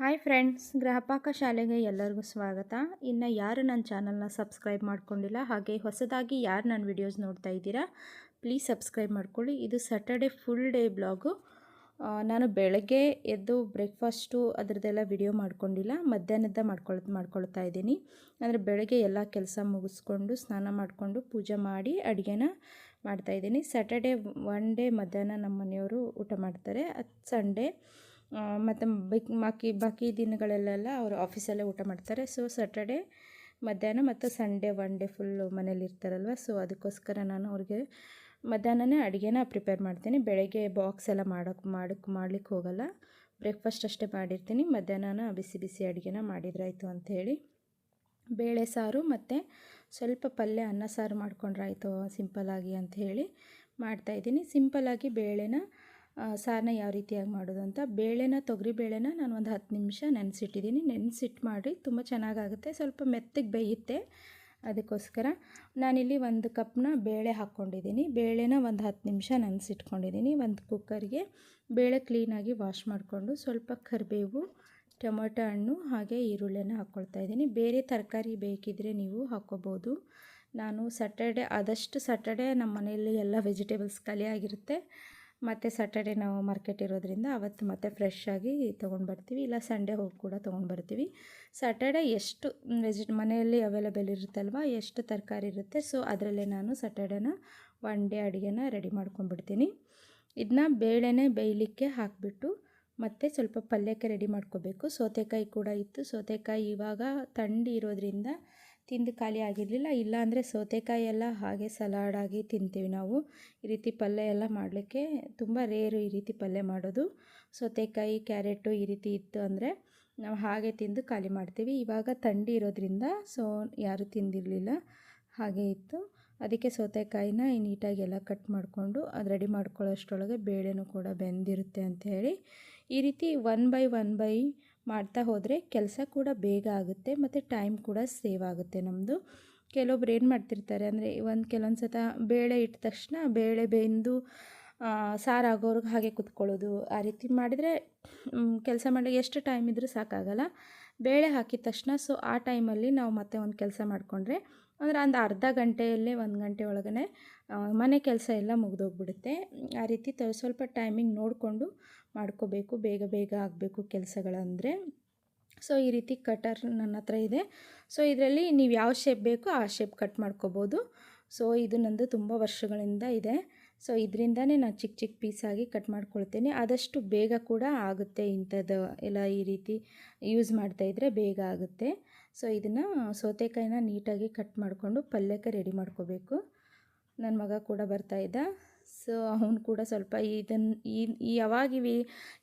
Hi friends, ಗ್ರಹಪಾಕ ಶಾಲೆಗೆ ಎಲ್ಲರಿಗೂ ಸ್ವಾಗತ. ಇನ್ನು ಯಾರು ನನ್ನ ಚಾನಲ್ನ ಸಬ್ಸ್ಕ್ರೈಬ್ ಮಾಡ್ಕೊಂಡಿಲ್ಲ, ಹಾಗೆ ಹೊಸದಾಗಿ ಯಾರು ನನ್ನ ವಿಡಿಯೋಸ್ ನೋಡ್ತಾ ಇದ್ದೀರಾ, ಪ್ಲೀಸ್ ಸಬ್ಸ್ಕ್ರೈಬ್ ಮಾಡ್ಕೊಳ್ಳಿ. ಇದು ಸ್ಯಾಟರ್ಡೆ ಫುಲ್ ಡೇ ಬ್ಲಾಗು ನಾನು ಬೆಳಗ್ಗೆ ಎದ್ದು ಬ್ರೇಕ್ಫಾಸ್ಟು ಅದರದ್ದೆಲ್ಲ ವಿಡಿಯೋ ಮಾಡ್ಕೊಂಡಿಲ್ಲ ಮಧ್ಯಾಹ್ನದ ಮಾಡ್ಕೊಳ್, ಮಾಡ್ಕೊಳ್ತಾ ಇದ್ದೀನಿ. ಅಂದರೆ ಬೆಳಗ್ಗೆ ಎಲ್ಲ ಕೆಲಸ ಮುಗಿಸ್ಕೊಂಡು ಸ್ನಾನ ಮಾಡಿಕೊಂಡು ಪೂಜೆ ಮಾಡಿ ಅಡುಗೆನ ಮಾಡ್ತಾಯಿದ್ದೀನಿ ಸ್ಯಾಟರ್ಡೆ ಒನ್ ಡೇ ಮಧ್ಯಾಹ್ನ ನಮ್ಮ ಮನೆಯವರು ಊಟ ಮಾಡ್ತಾರೆ, ಅದು ಸಂಡೇ ಮತ್ತು ಬಾಕಿ ಬಾಕಿ ದಿನಗಳಲ್ಲೆಲ್ಲ ಅವರು ಆಫೀಸಲ್ಲೇ ಊಟ ಮಾಡ್ತಾರೆ. ಸೊ ಸ್ಯಾಟರ್ಡೆ ಮಧ್ಯಾಹ್ನ ಮತ್ತು ಸಂಡೇ ಒನ್ ಡೇ ಫುಲ್ಲು ಮನೇಲಿ ಇರ್ತಾರಲ್ವ ಸೊ ಅದಕ್ಕೋಸ್ಕರ ನಾನು ಅವ್ರಿಗೆ ಮಧ್ಯಾಹ್ನನೇ ಅಡುಗೆನ ಪ್ರಿಪೇರ್ ಮಾಡ್ತೀನಿ. ಬೆಳಗ್ಗೆ ಬಾಕ್ಸ್ ಎಲ್ಲ ಮಾಡೋಕ್ಕೆ ಮಾಡೋಕ್ಕೆ ಮಾಡ್ಲಿಕ್ಕೆ ಹೋಗಲ್ಲ. ಬ್ರೇಕ್ಫಾಸ್ಟ್ ಅಷ್ಟೇ ಮಾಡಿರ್ತೀನಿ. ಮಧ್ಯಾಹ್ನ ಬಿಸಿ ಬಿಸಿ ಅಡುಗೆನ ಮಾಡಿದ್ರಾಯ್ತು ಅಂಥೇಳಿ. ಬೇಳೆ ಸಾರು ಮತ್ತು ಸ್ವಲ್ಪ ಪಲ್ಯ, ಅನ್ನ ಸಾರು ಮಾಡ್ಕೊಂಡ್ರಾಯ್ತು ಸಿಂಪಲ್ಲಾಗಿ ಅಂಥೇಳಿ ಮಾಡ್ತಾಯಿದ್ದೀನಿ ಸಿಂಪಲ್ಲಾಗಿ ಬೇಳೆನ ಸಾರನ್ನ ಯಾವ ರೀತಿಯಾಗಿ ಮಾಡೋದು ಅಂತ ಬೇಳೆನ, ತೊಗರಿ ಬೇಳೆನ ನಾನು ಒಂದು ಹತ್ತು ನಿಮಿಷ ನೆನೆಸಿಟ್ಟಿದ್ದೀನಿ. ನೆನೆಸಿಟ್ಟು ಮಾಡಿ ತುಂಬ ಚೆನ್ನಾಗಾಗುತ್ತೆ. ಸ್ವಲ್ಪ ಮೆತ್ತಗೆ ಬೇಯುತ್ತೆ. ಅದಕ್ಕೋಸ್ಕರ ನಾನಿಲ್ಲಿ ಒಂದು ಕಪ್ನ ಬೇಳೆ ಹಾಕ್ಕೊಂಡಿದ್ದೀನಿ. ಬೇಳೆನ ಒಂದು ಹತ್ತು ನಿಮಿಷ ನೆನೆಸಿಟ್ಕೊಂಡಿದ್ದೀನಿ. ಒಂದು ಕುಕ್ಕರ್ಗೆ ಬೇಳೆ ಕ್ಲೀನಾಗಿ ವಾಶ್ ಮಾಡಿಕೊಂಡು ಸ್ವಲ್ಪ ಕರಿಬೇವು, ಟೊಮೊಟೊ ಹಣ್ಣು ಹಾಗೆ ಈರುಳ್ಳಿನ ಹಾಕ್ಕೊಳ್ತಾ ಇದ್ದೀನಿ. ಬೇರೆ ತರಕಾರಿ ಬೇಕಿದ್ದರೆ ನೀವು ಹಾಕ್ಕೋಬೋದು. ನಾನು ಸ್ಯಾಟರ್ಡೆ ಆದಷ್ಟು ಸ್ಯಾಟರ್ಡೆ ನಮ್ಮ ಮನೆಯಲ್ಲಿ ಎಲ್ಲ ವೆಜಿಟೇಬಲ್ಸ್ ಖಾಲಿಯಾಗಿರುತ್ತೆ ಮತ್ತು ಸ್ಯಾಟರ್ಡೆ ನಾವು ಮಾರ್ಕೆಟ್ ಇರೋದ್ರಿಂದ ಅವತ್ತು ಮತ್ತೆ ಫ್ರೆಶ್ ಆಗಿ ತೊಗೊಂಡು ಬರ್ತೀವಿ. ಇಲ್ಲ ಸಂಡೇ ಹೋಗಿ ಕೂಡ ತೊಗೊಂಡು ಬರ್ತೀವಿ. ಸ್ಯಾಟರ್ಡೆ ಎಷ್ಟು ವೆಜಿಟ್ ಮನೆಯಲ್ಲಿ ಅವೈಲೇಬಲ್ ಇರುತ್ತಲ್ವ, ಎಷ್ಟು ತರಕಾರಿ ಇರುತ್ತೆ. ಸೊ ಅದರಲ್ಲೇ ನಾನು ಸ್ಯಾಟರ್ಡೇನ ಒನ್ ಡೇ ಅಡುಗೆನ ರೆಡಿ ಮಾಡ್ಕೊಂಡ್ಬಿಡ್ತೀನಿ ಇದನ್ನ ಬೇಳೆನೇ ಬೇಯಲಿಕ್ಕೆ ಹಾಕಿಬಿಟ್ಟು ಮತ್ತು ಸ್ವಲ್ಪ ಪಲ್ಯಕ್ಕೆ ರೆಡಿ ಮಾಡ್ಕೋಬೇಕು. ಸೌತೆಕಾಯಿ ಕೂಡ ಇತ್ತು. ಸೌತೆಕಾಯಿ ಇವಾಗ ಥಂಡಿ ಇರೋದ್ರಿಂದ ತಿಂದು ಖಾಲಿ ಆಗಿರಲಿಲ್ಲ. ಇಲ್ಲಾಂದರೆ ಸೌತೆಕಾಯಿ ಎಲ್ಲ ಹಾಗೆ ಸಲಾಡಾಗಿ ತಿಂತೀವಿ ನಾವು. ಈ ರೀತಿ ಪಲ್ಯ ಎಲ್ಲ ಮಾಡಲಿಕ್ಕೆ ತುಂಬ ರೇರು ಈ ರೀತಿ ಪಲ್ಯ ಮಾಡೋದು. ಸೌತೆಕಾಯಿ ಕ್ಯಾರೆಟು ಈ ರೀತಿ ಇತ್ತು ಅಂದರೆ ನಾವು ಹಾಗೆ ತಿಂದು ಖಾಲಿ ಮಾಡ್ತೀವಿ. ಇವಾಗ ಥಂಡಿ ಇರೋದ್ರಿಂದ ಸೊ ಯಾರೂ ತಿಂದಿರಲಿಲ್ಲ. ಹಾಗೆ ಇತ್ತು. ಅದಕ್ಕೆ ಸೌತೆಕಾಯಿನ ನೀಟಾಗಿ ಎಲ್ಲ ಕಟ್ ಮಾಡಿಕೊಂಡು ಅದು ರೆಡಿ ಮಾಡ್ಕೊಳ್ಳೋಷ್ಟರೊಳಗೆ ಬೇಳೆನೂ ಕೂಡ ಬೆಂದಿರುತ್ತೆ ಅಂತ ಹೇಳಿ. ಈ ರೀತಿ ಒನ್ ಬೈ ಒನ್ ಬೈ ಮಾಡ್ತಾ ಹೋದರೆ ಕೆಲಸ ಕೂಡ ಬೇಗ ಆಗುತ್ತೆ ಮತ್ತು ಟೈಮ್ ಕೂಡ ಸೇವ್ ಆಗುತ್ತೆ ನಮ್ಮದು ಕೆಲವೊಬ್ರು ಏನು ಮಾಡ್ತಿರ್ತಾರೆ ಅಂದರೆ ಒಂದು ಕೆಲವೊಂದು ಸತ ಬೇಳೆ ಇಟ್ಟ ತಕ್ಷಣ ಬೇಳೆ ಬೆಂದು ಸಾರಾಗೋರ್ಗೆ ಹಾಗೆ ಕುತ್ಕೊಳ್ಳೋದು. ಆ ರೀತಿ ಮಾಡಿದರೆ ಕೆಲಸ ಮಾಡಲಿ ಎಷ್ಟು ಟೈಮ್ ಇದ್ದರೂ ಸಾಕಾಗಲ್ಲ. ಬೇಳೆ ಹಾಕಿದ ತಕ್ಷಣ ಸೊ ಆ ಟೈಮಲ್ಲಿ ನಾವು ಮತ್ತೆ ಒಂದು ಕೆಲಸ ಮಾಡಿಕೊಂಡ್ರೆ ಅಂದರೆ ಒಂದು ಅರ್ಧ ಗಂಟೆಯಲ್ಲೇ ಒಂದು ಗಂಟೆ ಒಳಗೇನೆ ಮನೆ ಕೆಲಸ ಎಲ್ಲ ಮುಗಿದೋಗ್ಬಿಡುತ್ತೆ. ಆ ರೀತಿ ತ, ಸ್ವಲ್ಪ ಟೈಮಿಂಗ್ ನೋಡಿಕೊಂಡು ಮಾಡ್ಕೋಬೇಕು, ಬೇಗ ಬೇಗ ಆಗಬೇಕು ಕೆಲಸಗಳಂದರೆ. ಸೊ ಈ ರೀತಿ ಕಟರ್ ನನ್ನ ಹತ್ರ ಇದೆ. ಸೊ ಇದರಲ್ಲಿ ನೀವು ಯಾವ ಶೇಪ್ ಬೇಕೋ ಆ ಶೇಪ್ ಕಟ್ ಮಾಡ್ಕೋಬೋದು. ಸೊ ಇದು ನಂದು ತುಂಬ ವರ್ಷಗಳಿಂದ ಇದೆ. ಸೊ ಇದರಿಂದನೇ ನಾನು ಚಿಕ್ಕ ಚಿಕ್ಕ ಪೀಸಾಗಿ ಕಟ್ ಮಾಡ್ಕೊಳ್ತೇನೆ. ಆದಷ್ಟು ಬೇಗ ಕೂಡ ಆಗುತ್ತೆ ಇಂಥದ್ದು. ಎಲ್ಲ ಈ ರೀತಿ ಯೂಸ್ ಮಾಡ್ತಾಯಿದ್ರೆ ಬೇಗ ಆಗುತ್ತೆ. ಸೊ, ಇದನ್ನು ಸೌತೆಕಾಯಿನ ನೀಟಾಗಿ ಕಟ್ ಮಾಡಿಕೊಂಡು ಪಲ್ಯಕ್ಕೆ ರೆಡಿ ಮಾಡ್ಕೋಬೇಕು. ನನ್ನ ಮಗ ಕೂಡ ಬರ್ತಾಯಿದ್ದ ಸೊ, ಅವನು ಕೂಡ ಸ್ವಲ್ಪ ಇದನ್ನು ಈ ಯಾವಾಗ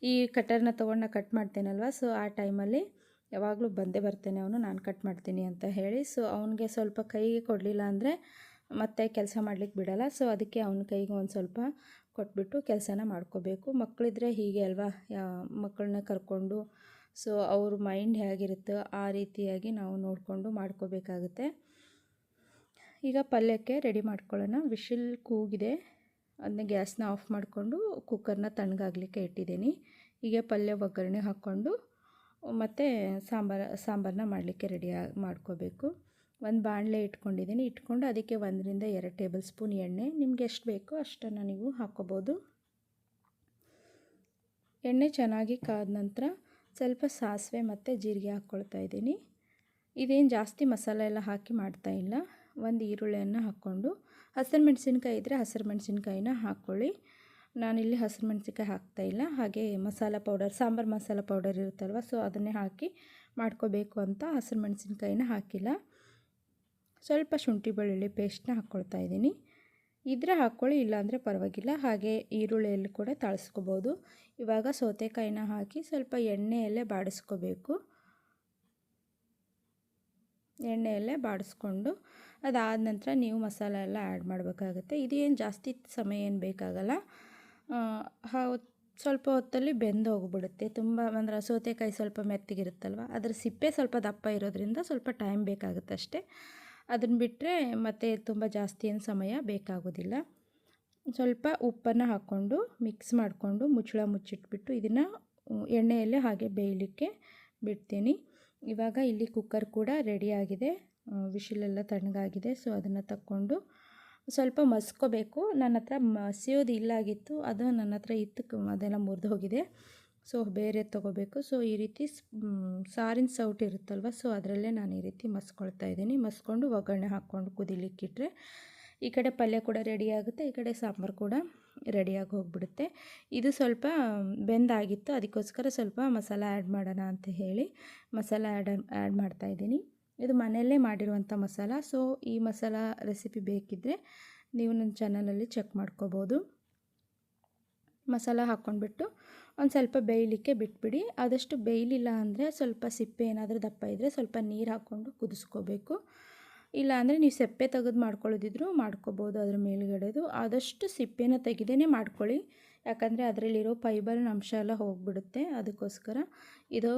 ಈ ಕಟರ್ನ ತೊಗೊಂಡು ಕಟ್ ಮಾಡ್ತೇನಲ್ವ? ಸೊ, ಆ ಟೈಮಲ್ಲಿ ಯಾವಾಗಲೂ ಬಂದೇ ಬರ್ತೇನೆ ಅವನು, ನಾನು ಕಟ್ ಮಾಡ್ತೀನಿ ಅಂತ ಹೇಳಿ. ಸೊ, ಅವನಿಗೆ ಸ್ವಲ್ಪ ಕೈಗೆ ಕೊಡಲಿಲ್ಲ ಅಂದರೆ ಮತ್ತೆ ಕೆಲಸ ಮಾಡ್ಲಿಕ್ಕೆ ಬಿಡಲ್ಲ. ಸೊ, ಅದಕ್ಕೆ ಅವನ ಕೈಗೆ ಒಂದು ಸ್ವಲ್ಪ ಕೊಟ್ಬಿಟ್ಟು ಕೆಲಸನ ಮಾಡ್ಕೋಬೇಕು. ಮಕ್ಕಳಿದ್ರೆ ಹೀಗೆ ಅಲ್ವಾ? ಮಕ್ಕಳನ್ನ ಕರ್ಕೊಂಡು ಸೊ ಅವ್ರ ಮೈಂಡ್ ಹೇಗಿರುತ್ತೋ ಆ ರೀತಿಯಾಗಿ ನಾವು ನೋಡಿಕೊಂಡು ಮಾಡ್ಕೋಬೇಕಾಗುತ್ತೆ. ಈಗ ಪಲ್ಯಕ್ಕೆ ರೆಡಿ ಮಾಡ್ಕೊಳ್ಳೋಣ. ವಿಶಿಲ್ ಕೂಗಿದೆ. ಅದನ್ನ ಗ್ಯಾಸ್ನ ಆಫ್ ಮಾಡಿಕೊಂಡು ಕುಕ್ಕರ್ನ ತಣ್ಣಗಾಗಲಿಕ್ಕೆ ಇಟ್ಟಿದ್ದೀನಿ. ಹೀಗೆ ಪಲ್ಯ ಒಗ್ಗರಣೆ ಹಾಕ್ಕೊಂಡು ಮತ್ತು ಸಾಂಬಾರ ಸಾಂಬಾರನ್ನ ಮಾಡಲಿಕ್ಕೆ ರೆಡಿ ಮಾಡ್ಕೋಬೇಕು. ಒಂದು ಬಾಣಲೆ ಇಟ್ಕೊಂಡಿದ್ದೀನಿ. ಇಟ್ಕೊಂಡು ಅದಕ್ಕೆ ಒಂದರಿಂದ ಎರಡು ಟೇಬಲ್ ಸ್ಪೂನ್ ಎಣ್ಣೆ. ನಿಮ್ಗೆ ಎಷ್ಟು ಬೇಕೋ ಅಷ್ಟನ್ನು ನೀವು ಹಾಕ್ಕೋಬೋದು. ಎಣ್ಣೆ ಚೆನ್ನಾಗಿ ಕಾದ ನಂತರ ಸ್ವಲ್ಪ ಸಾಸಿವೆ ಮತ್ತು ಜೀರಿಗೆ ಹಾಕ್ಕೊಳ್ತಾ ಇದ್ದೀನಿ. ಇದೇನು ಜಾಸ್ತಿ ಮಸಾಲೆ ಎಲ್ಲ ಹಾಕಿ ಮಾಡ್ತಾ ಇಲ್ಲ. ಒಂದು ಈರುಳ್ಳಿಯನ್ನು ಹಾಕ್ಕೊಂಡು ಹಸಿರು ಮೆಣಸಿನ್ಕಾಯಿ ಇದ್ದರೆ ಹಸಿರು ಮೆಣಸಿನ್ಕಾಯಿನ ಹಾಕ್ಕೊಳ್ಳಿ ನಾನಿಲ್ಲಿ ಹಸಿರು ಮೆಣಸಿನ್ಕಾಯಿ ಹಾಕ್ತಾಯಿಲ್ಲ ಹಾಗೆ ಮಸಾಲ ಪೌಡರ್, ಸಾಂಬಾರು ಮಸಾಲ ಪೌಡರ್ ಇರುತ್ತಲ್ವ, ಸೊ ಅದನ್ನೇ ಹಾಕಿ ಮಾಡ್ಕೋಬೇಕು ಅಂತ ಹಸಿರು ಮೆಣಸಿನ್ಕಾಯಿನ ಹಾಕಿಲ್ಲ. ಸ್ವಲ್ಪ ಶುಂಠಿ ಬೆಳ್ಳುಳ್ಳಿ ಪೇಸ್ಟ್ನ ಹಾಕ್ಕೊಳ್ತಾ ಇದ್ದೀನಿ. ಇದ್ರೆ ಹಾಕ್ಕೊಳ್ಳಿ, ಇಲ್ಲಾಂದರೆ ಪರವಾಗಿಲ್ಲ. ಹಾಗೆ ಈರುಳ್ಳಿಯಲ್ಲಿ ಕೂಡ ತಾಳಿಸ್ಕೋಬೋದು. ಇವಾಗ ಸೌತೆಕಾಯಿನ ಹಾಕಿ ಸ್ವಲ್ಪ ಎಣ್ಣೆಯಲ್ಲೇ ಬಾಡಿಸ್ಕೋಬೇಕು. ಎಣ್ಣೆಯಲ್ಲೇ ಬಾಡಿಸ್ಕೊಂಡು ಅದಾದ ನಂತರ ನೀವು ಮಸಾಲೆ ಎಲ್ಲ ಆ್ಯಡ್ ಮಾಡಬೇಕಾಗುತ್ತೆ. ಇದೇನು ಜಾಸ್ತಿ ಸಮಯ ಏನು ಬೇಕಾಗಲ್ಲ. ಸ್ವಲ್ಪ ಹೊತ್ತಲ್ಲಿ ಬೆಂದು ಹೋಗ್ಬಿಡುತ್ತೆ. ತುಂಬ ಅಂದರೆ ಸೌತೆಕಾಯಿ ಸ್ವಲ್ಪ ಮೆತ್ತಗಿರುತ್ತಲ್ವ? ಅದರ ಸಿಪ್ಪೆ ಸ್ವಲ್ಪ ದಪ್ಪ ಇರೋದ್ರಿಂದ ಸ್ವಲ್ಪ ಟೈಮ್ ಬೇಕಾಗುತ್ತೆ ಅಷ್ಟೇ ಅದನ್ನು ಬಿಟ್ಟರೆ ಮತ್ತೆ ತುಂಬ ಜಾಸ್ತಿ ಏನು ಸಮಯ ಬೇಕಾಗೋದಿಲ್ಲ. ಸ್ವಲ್ಪ ಉಪ್ಪನ್ನು ಹಾಕ್ಕೊಂಡು ಮಿಕ್ಸ್ ಮಾಡಿಕೊಂಡು ಮುಚ್ಚಳ ಮುಚ್ಚಿಟ್ಬಿಟ್ಟು ಇದನ್ನು ಎಣ್ಣೆಯಲ್ಲೇ ಹಾಗೆ ಬೇಯಲಿಕ್ಕೆ ಬಿಡ್ತೀನಿ. ಇವಾಗ ಇಲ್ಲಿ ಕುಕ್ಕರ್ ಕೂಡ ರೆಡಿಯಾಗಿದೆ ವಿಶಿಲೆಲ್ಲ ತಣ್ಣಗಾಗಿದೆ ಸೊ ಅದನ್ನು ತಕ್ಕೊಂಡು ಸ್ವಲ್ಪ ಮಸ್ಕೋಬೇಕು. ನನ್ನ ಹತ್ರ ಮಸಿಯೋದು ಇಲ್ಲಾಗಿತ್ತು ಅದು ನನ್ನ ಹತ್ರ ಇತ್ತು, ಅದೆಲ್ಲ ಮುರಿದು ಹೋಗಿದೆ ಸೊ ಬೇರೆ ತೊಗೋಬೇಕು. ಸೊ ಈ ರೀತಿ ಸಾರಿನ ಸೌಟ್ ಇರುತ್ತಲ್ವ? ಸೊ ಅದರಲ್ಲೇ ನಾನು ಈ ರೀತಿ ಮಸ್ಕೊಳ್ತಾ ಇದ್ದೀನಿ. ಮಸ್ಕೊಂಡು ಒಗ್ಗರಣೆ ಹಾಕ್ಕೊಂಡು ಕುದಿಲಿಕ್ಕಿಟ್ರೆ ಈ ಕಡೆ ಪಲ್ಯ ಕೂಡ ರೆಡಿ ಆಗುತ್ತೆ, ಈ ಕಡೆ ಸಾಂಬಾರು ಕೂಡ ರೆಡಿಯಾಗಿ ಹೋಗ್ಬಿಡುತ್ತೆ. ಇದು ಸ್ವಲ್ಪ ಬೆಂದಾಗಿತ್ತು. ಅದಕ್ಕೋಸ್ಕರ ಸ್ವಲ್ಪ ಮಸಾಲ ಆ್ಯಡ್ ಮಾಡೋಣ ಅಂತ ಹೇಳಿ ಮಸಾಲ ಆ್ಯಡ್ ಆ್ಯಡ್ ಮಾಡ್ತಾಯಿದ್ದೀನಿ ಇದು ಮನೆಯಲ್ಲೇ ಮಾಡಿರುವಂಥ ಮಸಾಲ. ಸೊ ಈ ಮಸಾಲ ರೆಸಿಪಿ ಬೇಕಿದ್ದರೆ ನೀವು ನನ್ನ ಚಾನಲಲ್ಲಿ ಚೆಕ್ ಮಾಡ್ಕೋಬೋದು. ಮಸಾಲ ಹಾಕ್ಕೊಂಡ್ಬಿಟ್ಟು ಒಂದು ಸ್ವಲ್ಪ ಬೇಯಲಿಕ್ಕೆ ಬಿಟ್ಬಿಡಿ. ಆದಷ್ಟು ಬೇಯಲಿಲ್ಲ ಅಂದರೆ ಸ್ವಲ್ಪ ಸಿಪ್ಪೆ ಏನಾದರೂ ದಪ್ಪ ಇದ್ದರೆ ಸ್ವಲ್ಪ ನೀರು ಹಾಕ್ಕೊಂಡು ಕುದಿಸ್ಕೋಬೇಕು. ಇಲ್ಲ ಅಂದರೆ ನೀವು ಸೆಪ್ಪೆ ತೆಗೆದು ಮಾಡ್ಕೊಳ್ಳೋದಿದ್ರು ಮಾಡ್ಕೋಬೋದು ಅದ್ರ ಮೇಲುಗಡೆದು. ಆದಷ್ಟು ಸಿಪ್ಪೆನ ತೆಗೆದೇ ಮಾಡ್ಕೊಳ್ಳಿ. ಯಾಕಂದರೆ ಅದರಲ್ಲಿರೋ ಫೈಬರ್ನ ಅಂಶ ಎಲ್ಲ ಹೋಗಿಬಿಡುತ್ತೆ. ಅದಕ್ಕೋಸ್ಕರ ಇದು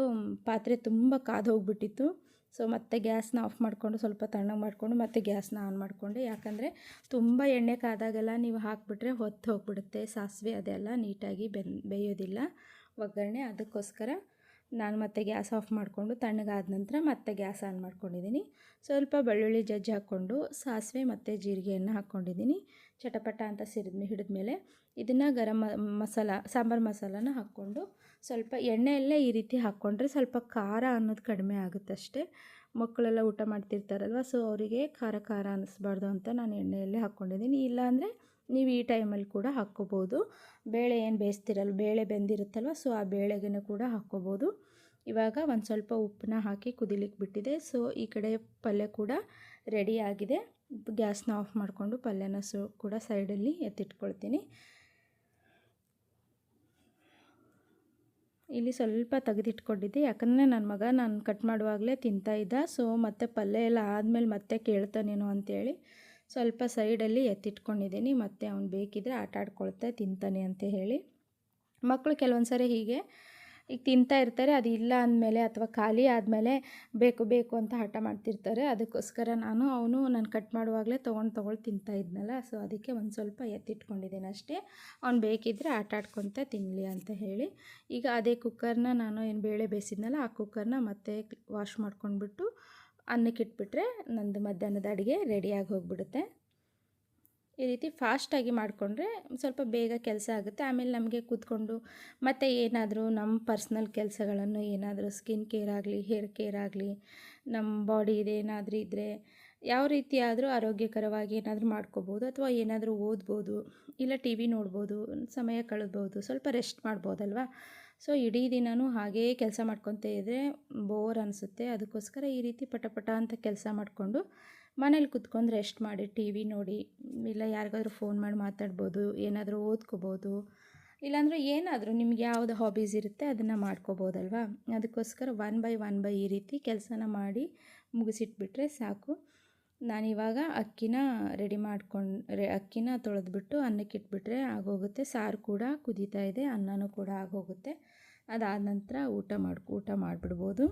ಪಾತ್ರೆ ತುಂಬ ಕಾದು ಹೋಗ್ಬಿಟ್ಟಿತ್ತು ಸೊ ಮತ್ತೆ ಗ್ಯಾಸ್ನ ಆಫ್ ಮಾಡಿಕೊಂಡು ಸ್ವಲ್ಪ ತಣ್ಣಗೆ ಮಾಡಿಕೊಂಡು ಮತ್ತೆ ಗ್ಯಾಸ್ನ ಆನ್ ಮಾಡಿಕೊಂಡು, ಯಾಕಂದರೆ ತುಂಬ ಎಣ್ಣೆ ಕಾದಾಗೆಲ್ಲ ನೀವು ಹಾಕಿಬಿಟ್ರೆ ಹೊತ್ತು ಹೋಗ್ಬಿಡುತ್ತೆ. ಸಾಸಿವೆ ಅದೆಲ್ಲ ನೀಟಾಗಿ ಬೆನ್, ಬೇಯೋದಿಲ್ಲ. ಒಗ್ಗರಣೆ ಅದಕ್ಕೋಸ್ಕರ ನಾನು ಮತ್ತೆ ಗ್ಯಾಸ್ ಆಫ್ ಮಾಡಿಕೊಂಡು ತಣ್ಣಗಾದ ನಂತರ ಮತ್ತೆ ಗ್ಯಾಸ್ ಆನ್ ಮಾಡ್ಕೊಂಡಿದ್ದೀನಿ. ಸ್ವಲ್ಪ ಬೆಳ್ಳುಳ್ಳಿ ಜಜ್ಜಿ ಹಾಕ್ಕೊಂಡು, ಸಾಸಿವೆ ಮತ್ತು ಜೀರಿಗೆಯನ್ನು ಹಾಕ್ಕೊಂಡಿದ್ದೀನಿ. ಚಟಪಟ ಅಂತ ಸಿರಿದ ಹಿಡಿದ ಮೇಲೆ ಇದನ್ನು ಗರಂ ಮಸಾಲ, ಸಾಂಬಾರು ಮಸಾಲನ ಹಾಕ್ಕೊಂಡು ಸ್ವಲ್ಪ ಎಣ್ಣೆಯಲ್ಲೇ ಈ ರೀತಿ ಹಾಕ್ಕೊಂಡ್ರೆ ಸ್ವಲ್ಪ ಖಾರ ಅನ್ನೋದು ಕಡಿಮೆ ಆಗುತ್ತಷ್ಟೇ. ಮಕ್ಕಳೆಲ್ಲ ಊಟ ಮಾಡ್ತಿರ್ತಾರಲ್ವ ಸೊ ಅವರಿಗೆ ಖಾರ ಖಾರ ಅನ್ನಿಸ್ಬಾರ್ದು ಅಂತ ನಾನು ಎಣ್ಣೆಯಲ್ಲೇ ಹಾಕ್ಕೊಂಡಿದ್ದೀನಿ. ಇಲ್ಲಾಂದರೆ ನೀವು ಈ ಟೈಮಲ್ಲಿ ಕೂಡ ಹಾಕ್ಕೋಬೋದು. ಬೇಳೆ ಏನು ಬೇಯಿಸ್ತಿರಲ್ಲ, ಬೇಳೆ ಬೆಂದಿರುತ್ತಲ್ವ ಸೊ ಆ ಬೇಳೆಗೇ ಕೂಡ ಹಾಕ್ಕೋಬೋದು. ಇವಾಗ ಒಂದು ಸ್ವಲ್ಪ ಉಪ್ಪನ್ನ ಹಾಕಿ ಕುದಿಲಿಕ್ಕೆ ಬಿಟ್ಟಿದೆ ಸೊ ಈ ಕಡೆ ಪಲ್ಯ ಕೂಡ ರೆಡಿ ಆಗಿದೆ. ಗ್ಯಾಸ್ನ ಆಫ್ ಮಾಡಿಕೊಂಡು ಪಲ್ಯನ ಸೊ, ಕೂಡ ಸೈಡಲ್ಲಿ ಎತ್ತಿಟ್ಕೊಳ್ತೀನಿ. ಇಲ್ಲಿ ಸ್ವಲ್ಪ ತೆಗೆದಿಟ್ಕೊಂಡಿದ್ದೆ. ಯಾಕಂದರೆ ನನ್ನ ಮಗ ನಾನು ಕಟ್ ಮಾಡುವಾಗಲೇ ತಿಂತಾಯಿದ್ದ ಸೊ ಮತ್ತೆ ಪಲ್ಯ ಎಲ್ಲ ಆದಮೇಲೆ ಮತ್ತೆ ಕೇಳ್ತಾನೇನೋ ಅಂತೇಳಿ ಸ್ವಲ್ಪ ಸೈಡಲ್ಲಿ ಎತ್ತಿಟ್ಕೊಂಡಿದ್ದೀನಿ. ಮತ್ತು ಅವ್ನು ಬೇಕಿದ್ರೆ ಆಟ ಆಡ್ಕೊಳ್ತಾ ತಿಂತಾನೆ ಅಂತ ಹೇಳಿ. ಮಕ್ಕಳು ಕೆಲವೊಂದು ಸಾರಿ ಹೀಗೆ ಈಗ ತಿಂತಾ ಇರ್ತಾರೆ, ಅದು ಇಲ್ಲ ಅಂದಮೇಲೆ ಅಥವಾ ಖಾಲಿ ಆದಮೇಲೆ ಬೇಕು ಬೇಕು ಅಂತ ಹಠ ಮಾಡ್ತಿರ್ತಾರೆ. ಅದಕ್ಕೋಸ್ಕರ ನಾನು ಅವನು ನಾನು ಕಟ್ ಮಾಡುವಾಗಲೇ ತೊಗೊಂಡು ತೊಗೊಂಡು ತಿಂತಾ ಇದ್ನಲ್ಲ, ಸೊ ಅದಕ್ಕೆ ಒಂದು ಸ್ವಲ್ಪ ಎತ್ತಿಟ್ಕೊಂಡಿದ್ದೀನಿ ಅಷ್ಟೇ. ಅವ್ನು ಬೇಕಿದ್ದರೆ ಆಟ ತಿನ್ನಲಿ ಅಂತ ಹೇಳಿ. ಈಗ ಅದೇ ಕುಕ್ಕರ್ನ ನಾನು ಏನು ಬೇಳೆ ಬೇಯಿಸಿದ್ನಲ್ಲ, ಆ ಕುಕ್ಕರ್ನ ಮತ್ತೆ ವಾಶ್ ಮಾಡ್ಕೊಂಡ್ಬಿಟ್ಟು ಅನ್ನಕ್ಕೆ ಇಟ್ಬಿಟ್ರೆ ನಂದು ಮಧ್ಯಾಹ್ನದ ಅಡುಗೆ ರೆಡಿಯಾಗಿ ಹೋಗಿಬಿಡುತ್ತೆ. ಈ ರೀತಿ ಫಾಸ್ಟಾಗಿ ಮಾಡಿಕೊಂಡ್ರೆ ಸ್ವಲ್ಪ ಬೇಗ ಕೆಲಸ ಆಗುತ್ತೆ. ಆಮೇಲೆ ನಮಗೆ ಕೂತ್ಕೊಂಡು ಮತ್ತು ಏನಾದರೂ ನಮ್ಮ ಪರ್ಸ್ನಲ್ ಕೆಲಸಗಳನ್ನು ಏನಾದರೂ ಸ್ಕಿನ್ ಕೇರ್ ಆಗಲಿ ಹೇರ್ ಕೇರ್ ಆಗಲಿ ನಮ್ಮ ಬಾಡಿ ಇದೇನಾದರೂ ಇದ್ದರೆ ಯಾವ ರೀತಿ ಆದರೂ ಆರೋಗ್ಯಕರವಾಗಿ ಏನಾದರೂ ಮಾಡ್ಕೋಬೋದು ಅಥವಾ ಏನಾದರೂ ಓದ್ಬೋದು ಇಲ್ಲ ಟಿ ವಿ ನೋಡ್ಬೋದು, ಸಮಯ ಕಳೆದ್ಬೋದು ಸ್ವಲ್ಪ ರೆಸ್ಟ್ ಮಾಡ್ಬೋದಲ್ವಾ? ಸೊ ಇಡೀ ದಿನವೂ ಹಾಗೇ ಕೆಲಸ ಮಾಡ್ಕೊತ ಇದ್ದರೆ ಬೋರ್ ಅನಿಸುತ್ತೆ. ಅದಕ್ಕೋಸ್ಕರ ಈ ರೀತಿ ಪಟ ಪಟ ಅಂತ ಕೆಲಸ ಮಾಡಿಕೊಂಡು ಮನೇಲಿ ಕುತ್ಕೊಂಡು ರೆಸ್ಟ್ ಮಾಡಿ ಟಿ ವಿ ನೋಡಿ, ಇಲ್ಲ ಯಾರಿಗಾದ್ರೂ ಫೋನ್ ಮಾಡಿ ಮಾತಾಡ್ಬೋದು, ಏನಾದರೂ ಓದ್ಕೋಬೋದು, ಇಲ್ಲಾಂದರೆ ಏನಾದರೂ ನಿಮ್ಗೆ ಯಾವುದು ಹಾಬೀಸ್ ಇರುತ್ತೆ ಅದನ್ನು ಮಾಡ್ಕೋಬೋದಲ್ವಾ? ಅದಕ್ಕೋಸ್ಕರ ಒನ್ ಬೈ ಒನ್ ಬೈ ಈ ರೀತಿ ಕೆಲಸನ ಮಾಡಿ ಮುಗಿಸಿಟ್ಬಿಟ್ರೆ ಸಾಕು. ನಾನಿವಾಗ ಅಕ್ಕಿನ ರೆಡಿ ಮಾಡ್ಕೊಂಡು ರೆ ಅಕ್ಕಿನ ತೊಳೆದ್ಬಿಟ್ಟು ಅನ್ನಕ್ಕೆ ಇಟ್ಬಿಟ್ರೆ ಆಗೋಗುತ್ತೆ. ಸಾರು ಕೂಡ ಕುದೀತಾ ಇದೆ, ಅನ್ನನೂ ಕೂಡ ಆಗೋಗುತ್ತೆ. ಅದಾದ ನಂತರ ಊಟ ಮಾಡಿ ಊಟ ಮಾಡಿಬಿಡ್ಬೋದು.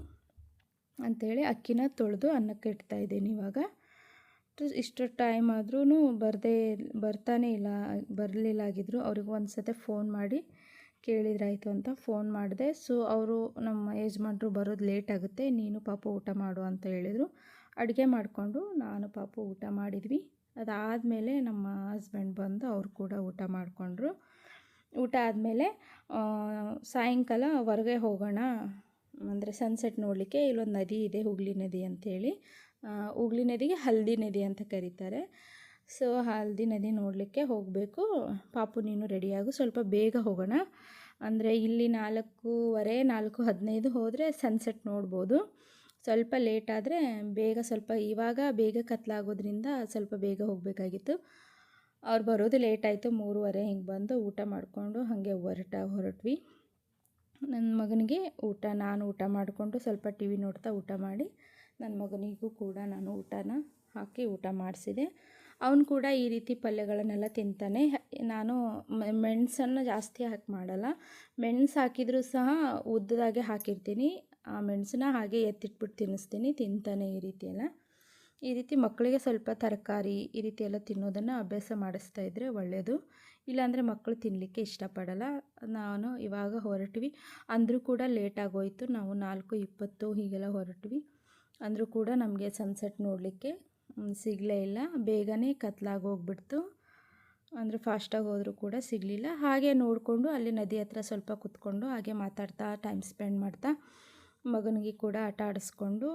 ಅಂಥೇಳಿ ಅಕ್ಕಿನ ತೊಳೆದು ಅನ್ನಕ್ಕೆ ಇಡ್ತಾ ಇದ್ದೀನಿ ಇವಾಗ. ಇಷ್ಟು ಟೈಮ್ ಆದ್ರೂ ಬರದೇ, ಬರ್ತಾನೆ ಇಲ್ಲ, ಬರಲಿಲ್ಲ ಆಗಿದ್ರು ಅವ್ರಿಗೆ ಒಂದು ಸತಿ ಫೋನ್ ಮಾಡಿ ಕೇಳಿದ್ರಾಯಿತು ಅಂತ ಫೋನ್ ಮಾಡಿದೆ. ಸೊ ಅವರು ನಮ್ಮ ಯಜಮಾನ್ರು ಬರೋದು ಲೇಟ್ ಆಗುತ್ತೆ, ನೀನು ಪಾಪ ಊಟ ಮಾಡು ಅಂತ ಹೇಳಿದರು. ಅಡುಗೆ ಮಾಡಿಕೊಂಡು ನಾನು ಪಾಪ ಊಟ ಮಾಡಿದ್ವಿ. ಅದಾದಮೇಲೆ ನಮ್ಮ ಹಸ್ಬೆಂಡ್ ಬಂದು ಅವರು ಕೂಡ ಊಟ ಮಾಡಿಕೊಂಡ್ರು. ಊಟ ಆದಮೇಲೆ ಸಾಯಂಕಾಲ ಹೊರಗೆ ಹೋಗೋಣ, ಅಂದರೆ ಸನ್ಸೆಟ್ ನೋಡಲಿಕ್ಕೆ ಇಲ್ಲೊಂದು ನದಿ ಇದೆ, ಹುಗ್ಲಿ ನದಿ ಅಂಥೇಳಿ ಹುಗ್ಲಿ ನದಿಗೆ ಹಲ್ದಿ ನದಿ ಅಂತ ಕರೀತಾರೆ. ಸೊ, ಹಲ್ದಿ ನದಿ ನೋಡಲಿಕ್ಕೆ ಹೋಗಬೇಕು. ಪಾಪು, ನೀನು ರೆಡಿಯಾಗು. ಸ್ವಲ್ಪ ಬೇಗ ಹೋಗೋಣ. ಅಂದರೆ ಇಲ್ಲಿ ನಾಲ್ಕೂವರೆ, ನಾಲ್ಕು ಹದಿನೈದು ಹೋದರೆ ಸನ್ಸೆಟ್ ನೋಡ್ಬೋದು. ಸ್ವಲ್ಪ ಲೇಟ್ ಆದರೆ ಬೇಗ ಸ್ವಲ್ಪ, ಇವಾಗ ಬೇಗ ಕತ್ಲಾಗೋದ್ರಿಂದ ಸ್ವಲ್ಪ ಬೇಗ ಹೋಗಬೇಕಾಗಿತ್ತು. ಅವ್ರು ಬರೋದು ಲೇಟ್ ಆಯಿತು. ಮೂರುವರೆ ಹಿಂಗೆ ಬಂದು ಊಟ ಮಾಡಿಕೊಂಡು ಹಾಗೆ ಹೊರಟ, ಹೊರಟ್ವಿ. ನನ್ನ ಮಗನಿಗೆ ಊಟ, ನಾನು ಊಟ ಮಾಡಿಕೊಂಡು ಸ್ವಲ್ಪ ಟಿ ವಿ ನೋಡ್ತಾ ಊಟ ಮಾಡಿ ನನ್ನ ಮಗನಿಗೂ ಕೂಡ ನಾನು ಊಟನ ಹಾಕಿ ಊಟ ಮಾಡಿಸಿದೆ. ಅವನು ಕೂಡ ಈ ರೀತಿ ಪಲ್ಯಗಳನ್ನೆಲ್ಲ ತಿಂತಾನೆ. ನಾನು ಮೆಣಸನ್ನು ಜಾಸ್ತಿ ಹಾಕಿ ಮಾಡಲ್ಲ. ಮೆಣಸು ಹಾಕಿದರೂ ಸಹ ಉದ್ದದಾಗೆ ಹಾಕಿರ್ತೀನಿ. ಆ ಮೆಣಸನ್ನ ಹಾಗೆ ಎತ್ತಿಟ್ಬಿಟ್ಟು ತಿನ್ನಿಸ್ತೀನಿ. ತಿಂತಾನೆ ಈ ರೀತಿ ಎಲ್ಲ. ಈ ರೀತಿ ಮಕ್ಕಳಿಗೆ ಸ್ವಲ್ಪ ತರಕಾರಿ ಈ ರೀತಿ ಎಲ್ಲ ತಿನ್ನೋದನ್ನು ಅಭ್ಯಾಸ ಮಾಡಿಸ್ತಾ ಇದ್ದರೆ ಒಳ್ಳೆಯದು ಇಲ್ಲಾಂದರೆ ಮಕ್ಕಳು ತಿನ್ನಲಿಕ್ಕೆ ಇಷ್ಟಪಡಲ್ಲ. ನಾನು ಇವಾಗ ಹೊರಟ್ವಿ. ಅಂದರೂ ಕೂಡ ಲೇಟ್ ಆಗೋಯ್ತು ನಾವು ನಾಲ್ಕು ಇಪ್ಪತ್ತು ಹೀಗೆಲ್ಲ ಹೊರಟ್ವಿ. ಅಂದರೂ ಕೂಡ ನಮಗೆ ಸನ್ಸೆಟ್ ನೋಡಲಿಕ್ಕೆ ಸಿಗಲೇ ಇಲ್ಲ. ಬೇಗನೆ ಕತ್ಲಾಗಿ ಹೋಗ್ಬಿಡ್ತು ಅಂದರೆ ಫಾಸ್ಟಾಗಿ ಹೋದರೂ ಕೂಡ ಸಿಗಲಿಲ್ಲ. ಹಾಗೆ ನೋಡಿಕೊಂಡು ಅಲ್ಲಿ ನದಿ ಹತ್ರ ಸ್ವಲ್ಪ ಕುತ್ಕೊಂಡು ಹಾಗೆ ಮಾತಾಡ್ತಾ ಟೈಮ್ ಸ್ಪೆಂಡ್ ಮಾಡ್ತಾ, ಮಗನಿಗೆ ಕೂಡ ಆಟ ಆಡಿಸ್ಕೊಂಡು,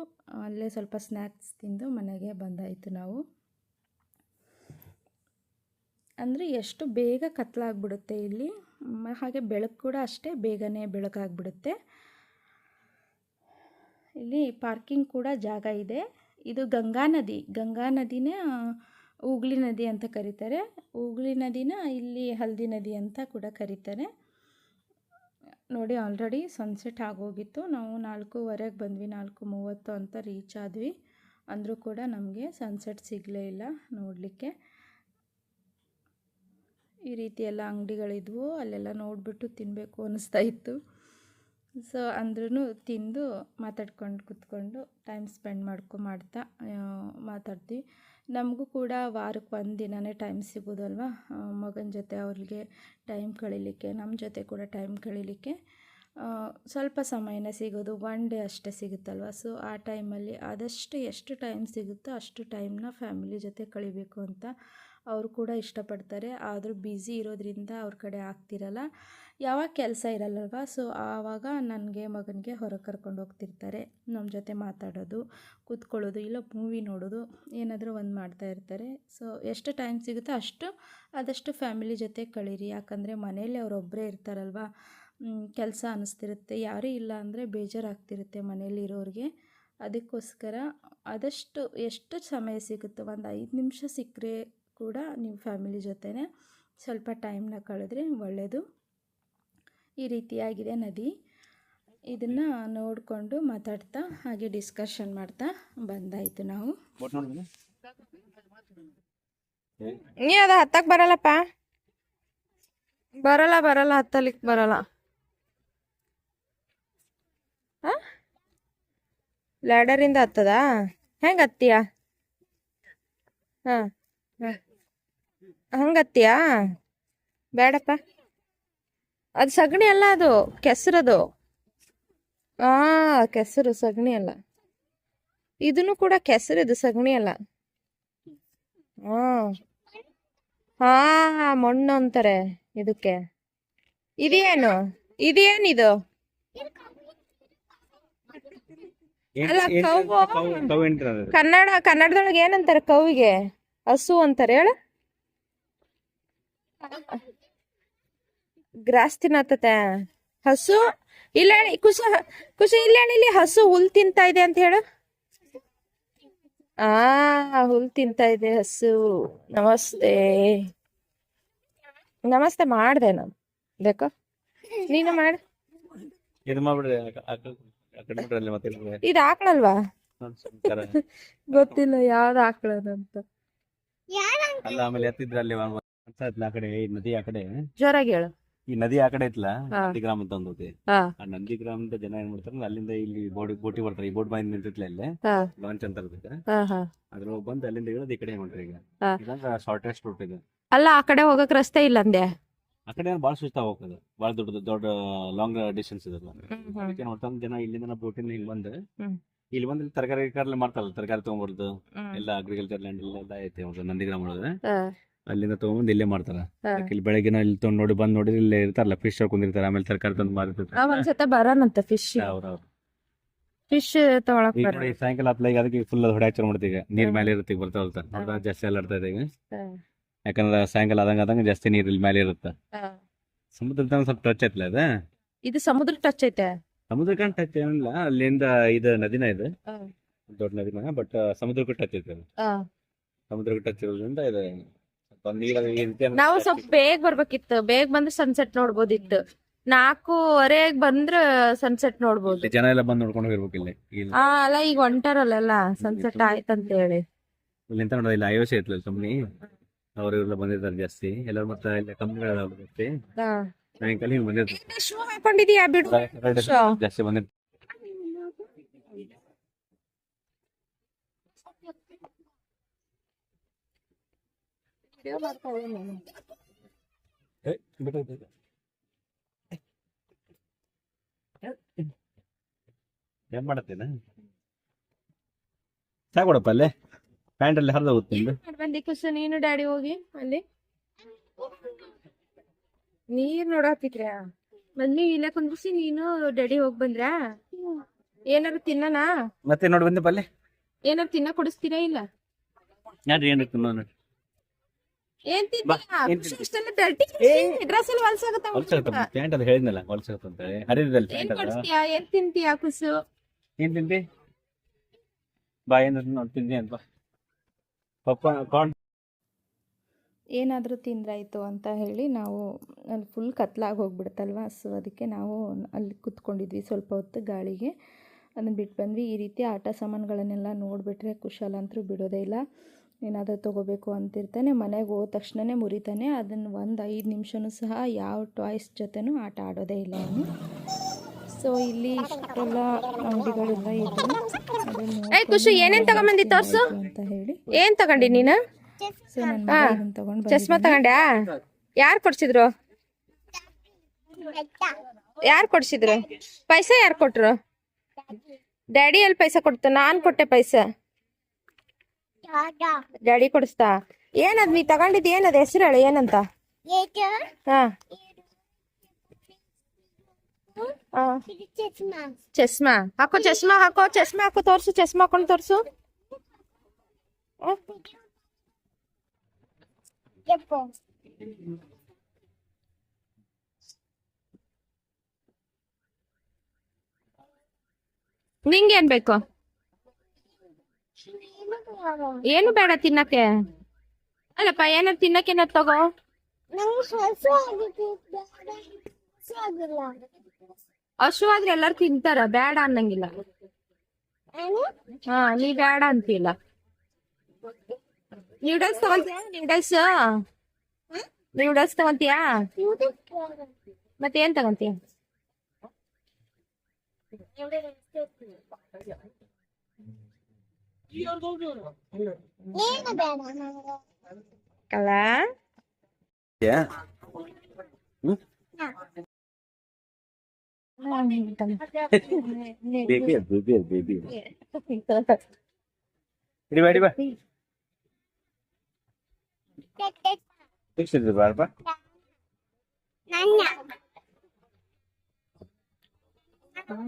ಅಲ್ಲೇ ಸ್ವಲ್ಪ ಸ್ನ್ಯಾಕ್ಸ್ ತಿಂದು ಮನೆಗೆ ಬಂದಾಯಿತು ನಾವು. ಅಂದರೆ ಎಷ್ಟು ಬೇಗ ಕತ್ಲಾಗ್ಬಿಡುತ್ತೆ ಇಲ್ಲಿ ಹಾಗೆ ಬೆಳಕು ಕೂಡ ಅಷ್ಟೇ ಬೇಗನೆ ಬೆಳಕಾಗ್ಬಿಡುತ್ತೆ. ಇಲ್ಲಿ ಪಾರ್ಕಿಂಗ್ ಕೂಡ ಜಾಗ ಇದೆ. ಇದು ಗಂಗಾ ನದಿ. ಗಂಗಾ ನದಿನೇ ಹೂಗ್ಲಿ ನದಿ ಅಂತ ಕರೀತಾರೆ. ಹೂಗ್ಲಿ ನದಿನ ಇಲ್ಲಿ ಹಲ್ದಿ ನದಿ ಅಂತ ಕೂಡ ಕರೀತಾರೆ. ನೋಡಿ ಆಲ್ರೆಡಿ ಸನ್ಸೆಟ್ ಆಗೋಗಿತ್ತು. ನಾವು ನಾಲ್ಕೂವರೆಗೆ ಬಂದ್ವಿ. ನಾಲ್ಕು ಮೂವತ್ತು ಅಂತ ರೀಚ್ ಆದ್ವಿ. ಅಂದರೂ ಕೂಡ ನಮಗೆ ಸನ್ಸೆಟ್ ಸಿಗಲೇ ಇಲ್ಲ ನೋಡಲಿಕ್ಕೆ. ಈ ರೀತಿ ಎಲ್ಲ ಅಂಗಡಿಗಳಿದ್ವು. ಅಲ್ಲೆಲ್ಲ ನೋಡಿಬಿಟ್ಟು ತಿನ್ನಬೇಕು ಅನ್ನಿಸ್ತಾ ಇತ್ತು. ಸೊ ಅಂದ್ರೂ ತಿಂದು ಮಾತಾಡ್ಕೊಂಡು ಕೂತ್ಕೊಂಡು ಟೈಮ್ ಸ್ಪೆಂಡ್ ಮಾಡ್ಕೊ ಮಾಡ್ತಾ ಮಾತಾಡ್ತೀವಿ. ನಮಗೂ ಕೂಡ ವಾರಕ್ಕೆ ಒಂದು ದಿನವೇ ಟೈಮ್ ಸಿಗೋದಲ್ವಾ? ಮಗನ ಜೊತೆ ಅವ್ರಿಗೆ ಟೈಮ್ ಕಳೀಲಿಕ್ಕೆ ನಮ್ಮ ಜೊತೆ ಕೂಡ ಟೈಮ್ ಕಳೀಲಿಕ್ಕೆ ಸ್ವಲ್ಪ ಸಮಯನೇ ಸಿಗೋದು ಒನ್ ಡೇ ಅಷ್ಟೇ ಸಿಗುತ್ತಲ್ವ? ಸೊ ಆ ಟೈಮಲ್ಲಿ ಆದಷ್ಟು ಎಷ್ಟು ಟೈಮ್ ಸಿಗುತ್ತೋ ಅಷ್ಟು ಟೈಮ್ನ ಫ್ಯಾಮಿಲಿ ಜೊತೆ ಕಳಿಬೇಕು ಅಂತ ಅವರು ಕೂಡ ಇಷ್ಟಪಡ್ತಾರೆ. ಆದರೂ ಬ್ಯುಸಿ ಇರೋದ್ರಿಂದ ಅವ್ರ ಕಡೆ ಆಗ್ತಿರಲ್ಲ. ಯಾವಾಗ ಕೆಲಸ ಇರಲ್ಲಲ್ವ? ಸೊ ಆವಾಗ ನನಗೆ ಮಗನಿಗೆ ಹೊರಗೆ ಕರ್ಕೊಂಡು ಹೋಗ್ತಿರ್ತಾರೆ. ನಮ್ಮ ಜೊತೆ ಮಾತಾಡೋದು, ಕೂತ್ಕೊಳ್ಳೋದು, ಇಲ್ಲ ಮೂವಿ ನೋಡೋದು, ಏನಾದರೂ ಒಂದು ಮಾಡ್ತಾ ಇರ್ತಾರೆ. ಸೊ ಎಷ್ಟು ಟೈಮ್ ಸಿಗುತ್ತೋ ಅಷ್ಟು ಆದಷ್ಟು ಫ್ಯಾಮಿಲಿ ಜೊತೆ ಕಳೀರಿ. ಯಾಕಂದರೆ ಮನೆಯಲ್ಲಿ ಅವರೊಬ್ಬರೇ ಇರ್ತಾರಲ್ವ? ಕೆಲಸ ಅನ್ನಿಸ್ತಿರುತ್ತೆ ಯಾರೂ ಇಲ್ಲ ಅಂದರೆ ಬೇಜಾರಾಗ್ತಿರುತ್ತೆ ಮನೆಯಲ್ಲಿ ಇರೋರಿಗೆ. ಅದಕ್ಕೋಸ್ಕರ ಆದಷ್ಟು, ಎಷ್ಟು ಸಮಯ ಸಿಗುತ್ತೋ, ಒಂದು ಐದು ನಿಮಿಷ ಸಿಕ್ಕರೆ ಕೂಡ ನಿಮ್ಮ ಫ್ಯಾಮಿಲಿ ಜೊತೆನೇ ಸ್ವಲ್ಪ ಟೈಮ್ನ ಕಳೆದ್ರೆ ಒಳ್ಳೆಯದು ಈ ರೀತಿಯಾಗಿದೆ ನದಿ. ಇದನ್ನು ನೋಡಿಕೊಂಡು ಮಾತಾಡ್ತಾ ಹಾಗೆ ಡಿಸ್ಕಷನ್ ಮಾಡ್ತಾ ಬಂದಾಯಿತು ನಾವು. ನೀ ಅದ ಹತ್ತಕ್ ಬರಲ್ಲಪ್ಪ. ಬರಲ್ಲ ಬರಲ್ಲ ಹತ್ತಲಿಕ್ ಬರಲ್ಲ. ಲ್ಯಾಡರಿಂದ ಹತ್ತದ? ಹೆಂಗ್ ಹತ್ತೀಯ? ಹಾ. ಹಾ. ಹಂಗ್ ಹತ್ತೀಯಾ ಬೇಡಪ್ಪ. ಅದು ಸಗಣಿ ಅಲ್ಲ ಅದು ಕೆಸರದು. ಆ ಕೆಸರು ಸಗಣಿ ಅಲ್ಲ. ಇದನ್ನು ಕೂಡ ಕೆಸರಿದು ಸಗಣಿ ಅಲ್ಲ. ಹಾ ಹಾ ಮಣ್ಣು ಅಂತಾರೆ ಇದಕ್ಕೆ. ಇದೇನು? ಇದೇನಿದು? ಅಲ್ಲ ಕನ್ನಡ ಕನ್ನಡದೊಳಗೆ ಏನಂತಾರೆ ಕವಿಗೆ? ಹಸು ಅಂತಾರೆ ಹೇಳ. ಗ್ರಾಸ್ ತಿನ್ನತ್ತೆ ಹಸು ಇಲ್ಲ ಕುಸು ಕುಶ ಇಲ್ಲ ಇಲ್ಲಿ ಹಸು ಹುಲ್ ತಿಂತಾ ಇದೆ ಅಂತ ಹೇಳು. ಆ ಹುಲ್ ತಿಂತಾ ಇದೆ ಹಸು. ನಮಸ್ತೆ. ನಮಸ್ತೆ ಮಾಡ್ದೆ ನಾನು. ಬೇಕೋ? ನೀನು ಮಾಡು. ಇದು ಆಕಳಲ್ವಾ. ಗೊತ್ತಿಲ್ಲ ಯಾವ್ದು ಆಕಳದಂತ ಅಲ್ಲ ಆಮೇಲೆ ಎತ್ತಿದ್ರಲ್ಲಿ ಆ ಕಡೆ ಈ ನದಿ ಆ ಕಡೆ. ಜೋರಾಗಿ ಹೇಳು. ಈ ನದಿ ಆ ಕಡೆ ಐತ್ಲ? ಹಾ. ನಂದಿ ಗ್ರಾಮ ಅಂತ ಒಂದೈತಿ ಹಾ. ಆ ನಂದಿ ಗ್ರಾಮದ ಜನ ಏನ್ ಮಾಡ್ತಾರ ಅಲ್ಲಿಂದ ಇಲ್ಲಿ ಬೋಟ್ ಬೋಟಿ ಬರ್ತಾರೆ. ಈ ಬೋಟ್ ಬಾಯಿ ನಿಂತೈತ್ಲ ಇಲ್ಲೇ? ಹಾ. ಲಾಂಚ್ ಅಂತ ಇರ್ತೈತೆ ಹಾ ಹಾ. ಅದ್ರೊಳಗೆ ಬಂದು ಅಲ್ಲಿಂದ ಇಳಿದು ಈ ಕಡೆ ಹೊಂಟ್ರಿ ಈಗ? ಹಾ. ಶಾರ್ಟೆಸ್ಟ್ ರೂಟ್ ಇದೆ. ಅಲ್ಲ ಆ ಕಡೆ ಹೋಗಕ್ ರಸ್ತೆ ಇಲ್ಲ ಅಂದೆ. ಆ ಕಡೆ ಬಾಳ ಸುಸ್ತ ಹೋಗ್ತದೆ. ಬಾಳ ದೊಡ್ಡ ದೊಡ್ಡ ಲಾಂಗ್ ಡಿಸ್ಟೆನ್ಸ್ ಇದೆ ಹ್ಮ್. ಅದಕ್ಕೆ ನೋಡ್ತಾ ಜನ ಇಲ್ಲಿಂದ ಬೋಟಿಂದ ಹಿಂಗ್ ಬಂದ್ ಹ್ಮ್. ಇಲ್ಲಿ ಬಂದು ಇಲ್ಲಿ ತರಕಾರಿ ಗಿರಕಾರಿ ಮಾಡ್ತಾರಲ್ಲ ತರಕಾರಿ ತಗೊಂಡ್ಬರ್ದು ಎಲ್ಲ ಅಗ್ರಿಕಲ್ಚರ್ ಲ್ಯಾಂಡ್ ಎಲ್ಲ ಐತೆ ನಂದಿ ಗ್ರಾಮ ಒಳಗೆ ಹಾ. ಅಲ್ಲಿಂದ ತಗೊಂಡ್ ಇಲ್ಲೇ ಮಾಡ್ತಾರ. ಇಲ್ಲಿ ಬೆಳಗ್ಗಿನ ಇಲ್ಲಿ ತಗೊಂಡ್ ನೋಡಿ ಬಂದ್ ನೋಡಿ ಇಲ್ಲೇ ಇರ್ತಾರಲ್ಲ ಫಿಶ್ ಕುಂದಿರ್ತಾರೆ ಆಮೇಲೆ ತರಕಾರಿ ತಂದು ಮಾರಿರ್ತಾರೆ. ಒಂದ್ಸತ ಬರೋಣಂತ ಫಿಶ್ ಫಿಶ್ ತಗೊಳಕ್ ಈಗ ನೋಡಿ ಸಾಯಂಕಾಲ ಹತ್ಲಾಗ ಅದಕ್ಕೆ ಫುಲ್ ಹೊಡೆ ಹಚ್ಚರ್ ಮಾಡ್ತೀವಿ ಈಗ. ನೀರ್ ಮೇಲೆ ಇರುತ್ತೆ ಈಗ ಬರ್ತಾ ಬರ್ತಾ. ನೋಡ್ತಾ ಜಾಸ್ತಿ ಅಲ್ಲಾಡ್ತಾ ಇದೆ ಈಗ. ಯಾಕಂದ್ರೆ ಸಾಯಂಕಾಲ ಆದಂಗ ಆದಂಗ ಜಾಸ್ತಿ ನೀರ್ ಇಲ್ಲಿ ಮೇಲೆ ಇರುತ್ತೆ. ಸಮುದ್ರ ಸ್ವಲ್ಪ ಟಚ್ ಐತ್ಲ ಅದ? ಇದು ಸಮುದ್ರ ಟಚ್ ಐತೆ. ಸಮುದ್ರ ಕಂಡು ಟಚ್ ಏನಿಲ್ಲ. ಅಲ್ಲಿಂದ ಇದು ನದಿನ ಇದೆ. ದೊಡ್ಡ ನದಿನ ಬಟ್ ಸಮುದ್ರಕ್ಕೂ ಟಚ್ ಐತೆ. ಸಮುದ್ರಕ್ಕೂ ಟಚ್ ಇರೋದ್ರಿಂದ ಇದು ನಾವು ಸ್ವಲ್ಪ ಬೇಗ ಬರ್ಬೇಕಿತ್ತು. ಬೇಗ ಬಂದ್ರೆ ಸನ್ಸೆಟ್ ನೋಡ್ಬೋದಿತ್ತು. ನಾಲ್ಕೂವರೆಗ್ ಬಂದ್ರ ಸನ್ಸೆಟ್ ನೋಡ್ಬೋದು. ಜನ ಎಲ್ಲ ಬಂದು ನೋಡ್ಕೊಂಡು ಹೋಗಿರ್ಬೇಕು ಇಲ್ಲಿ. ಇಲ್ಲಿ ಆ ಅಲ್ಲ ಈಗ ಹೊಂಟಾರಲ್ಲ ಸನ್ಸೆಟ್ ಆಯ್ತಂತ ಹೇಳಿ ಇಲ್ಲಿ ಎಂತ ನೋಡೋದು ಇಲ್ಲಿ ಐವಸಿ ಐತ್ಲ ಕಂಪ್ನಿ ಅವ್ರು ಇವ್ರೆಲ್ಲ ಬಂದಿದ್ದಾರೆ ಜಾಸ್ತಿ. ಎಲ್ಲರೂ ಮತ್ತೆ ಇಲ್ಲ ಕಂಪ್ನಿಗಳೆಲ್ಲ ಜಾಸ್ತಿ. ಸಾಯಂಕಾಲ ಹಿಂಗ್ ಬಂದಿರ್ತಾರೆ. ಶೂ ಹಾಕೊಂಡಿದೀಯಾ ಬಿಡು? ಶೋ. ಜಾಸ್ತಿ ಬಂದಿರ್ತಾರೆ. ಏನ್ ಮಾಡತ್ತೇನ? ಸಾಕೊಡಪ್ಪ ಅಲ್ಲೇ? ಪ್ಯಾಂಟಲ್ಲಿ ಹರಿದ ಹೋಗುತ್ತೆ ನಿಂದು. ಬಂದಿ ಕುಸ ನೀನು ಡ್ಯಾಡಿ ಹೋಗಿ ಅಲ್ಲಿ. ನೀರ್ ನೋಡಾತಿದ್ರ ಬಂದ್ನಿ ಇಲ್ಲ ಕುಂದ್ರಿಸಿ ನೀನು ಡ್ಯಾಡಿ ಹೋಗ್ ಬಂದ್ರ ಏನಾರು ತಿನ್ನನಾ? ಮತ್ತೆ ನೋಡಿ ಬಂದೆ ಪಲ್ಲೆ ಏನಾರು ತಿನ್ನ ಕೊಡಿಸ್ತೀರಾ ಇಲ್ಲ? ಯಾರು ಏನಾರು ತಿನ್ನೋ ನೋಡಿ. ಏನ್ ಬಾ, ತಿಂತೀಯ ಏನ್ ತಿಂತಿ? ಇಷ್ಟೆಲ್ಲ ಡರ್ಟಿ ಡ್ರೆಸ್ ಅಲ್ಲಿ ಹೊಲ್ಸಾಗತ್ತ ಹೊಲ್ಸಾಗತ್ತ ಪ್ಯಾಂಟ್ ಅದು ಹೇಳಿದ್ನಲ್ಲ ಹೊಲ್ಸಾಗತ್ತ ಅಂತ. ಹೇಳಿ ಹರಿದಿದ್ದಲ್ಲ ಏನ್ ಪ್ಯಾಂಟ್ ಏನ್ ತಿಂತೀಯಾ ಕುಸು ಏನ್ ತಿಂತಿ? ಬಾ ಏನ್ ನೋಡಿ ತಿಂದಿ ಅಂತ. ಪಪ್ಪ ಕಾರ್ನ್ ಏನಾದರೂ ತಿಂದ್ರಾಯ್ತು ಅಂತ ಹೇಳಿ ನಾವು ಅಲ್ಲಿ ಫುಲ್ ಕತ್ಲಾಗಿ ಹೋಗ್ಬಿಡುತ್ತಲ್ವ? ಸೊ ಅದಕ್ಕೆ ನಾವು ಅಲ್ಲಿ ಕುತ್ಕೊಂಡಿದ್ವಿ ಸ್ವಲ್ಪ ಹೊತ್ತು ಗಾಳಿಗೆ. ಅದನ್ನು ಬಿಟ್ಟು ಬಂದ್ವಿ ಈ ರೀತಿ ಆಟ ಸಾಮಾನುಗಳನ್ನೆಲ್ಲ ನೋಡ್ಬಿಟ್ರೆ ಕುಶಾಲ ಅಂತೂ ಬಿಡೋದೇ ಇಲ್ಲ. ಏನಾದರೂ ತೊಗೋಬೇಕು ಅಂತಿರ್ತಾನೆ ಮನೆಗೆ ಹೋದ ತಕ್ಷಣವೇ ಮುರಿತಾನೆ. ಅದನ್ನು ಒಂದು ಐದು ನಿಮಿಷನೂ ಸಹ ಯಾವ ಟಾಯ್ಸ್ ಜೊತೆನೂ ಆಟ ಆಡೋದೇ ಇಲ್ಲ ಅವನು ಸೊ ಇಲ್ಲಿ ಇಷ್ಟೆಲ್ಲ ಅಂಗಡಿಗಳೆಲ್ಲ ಇದೆ ಖುಷಿ, ಏನೇನು ತಗೊಂಬಂದಿ ತೋರ್ಸು? ಅಂತ ಹೇಳಿ. ಏನು ತಗೊಂಡಿ ನೀನು? ಸೊ ಇದನ್ನ ತಗೊಂಡು ಚಸ್ಮಾ ತಗೊಂಡ್ಯಾ? ಯಾರು ಕೊಡ್ಸಿದ್ರು? ಯಾರು ಕೊಡ್ಸಿದ್ರು? ಪೈಸಾ ಯಾರು ಕೊಟ್ರು? ಡ್ಯಾಡಿ ಎಲ್ಲಿ ಪೈಸಾ ಕೊಡ್ತ ನಾನು ಕೊಟ್ಟೆ ಪೈಸಾ. ಡ್ಯಾಡಿ ಕೊಡಿಸ್ತಾ? ಏನದ್ ನೀ ತಗೊಂಡಿದ್ ಏನದ? ಹೆಸರು ಹೇಳು ಏನಂತ? ಹಾ. ಹಾ. ಚಸ್ಮಾ. ಹಾಕೋ ಚಸ್ಮಾ ಹಾಕೋ ಚಸ್ಮಾ ಹಾಕೋ ತೋರ್ಸು ಚಸ್ಮಾ ಹಾಕೊಂಡು ತೋರ್ಸು. ಹ್ಮ್. ನಿಂಗೇನ್ ಬೇಕು? ಏನು ಬೇಡ ತಿನ್ನಕ್ಕೆ? ಅಲ್ಲಪ್ಪ ಏನಾರು ತಿನ್ನಕ್ಕೆ ಏನಾರು ತಗೋ. ಆದ್ರೆ ಎಲ್ಲಾರು ತಿಂತಾರ ಬೇಡ ಅನ್ನಂಗಿಲ್ಲ. ಹಾ ನೀ ಬೇಡ ಅಂತಿಲ್ಲ ನ್ಯೂಡಲ್ಸ್ ತಗೊಂತೀಯಾ ನ್ಯೂಡಲ್ಸ್ ತಗೊಂತೀಯಾ ಮತ್ತೆ ಏನ್ ತಗೊಂತೀಯ ಕಲಾ ಬೇಬಿ ಅದು ಬೇಬಿ ಅದು ಬೇಬಿ ಇಡಿ ಬಾ ಇಡಿ ಬಾ ಶಿಕ್ಷಿದ್ರು ಬಾರಪ್ಪ ಹ್ಮ್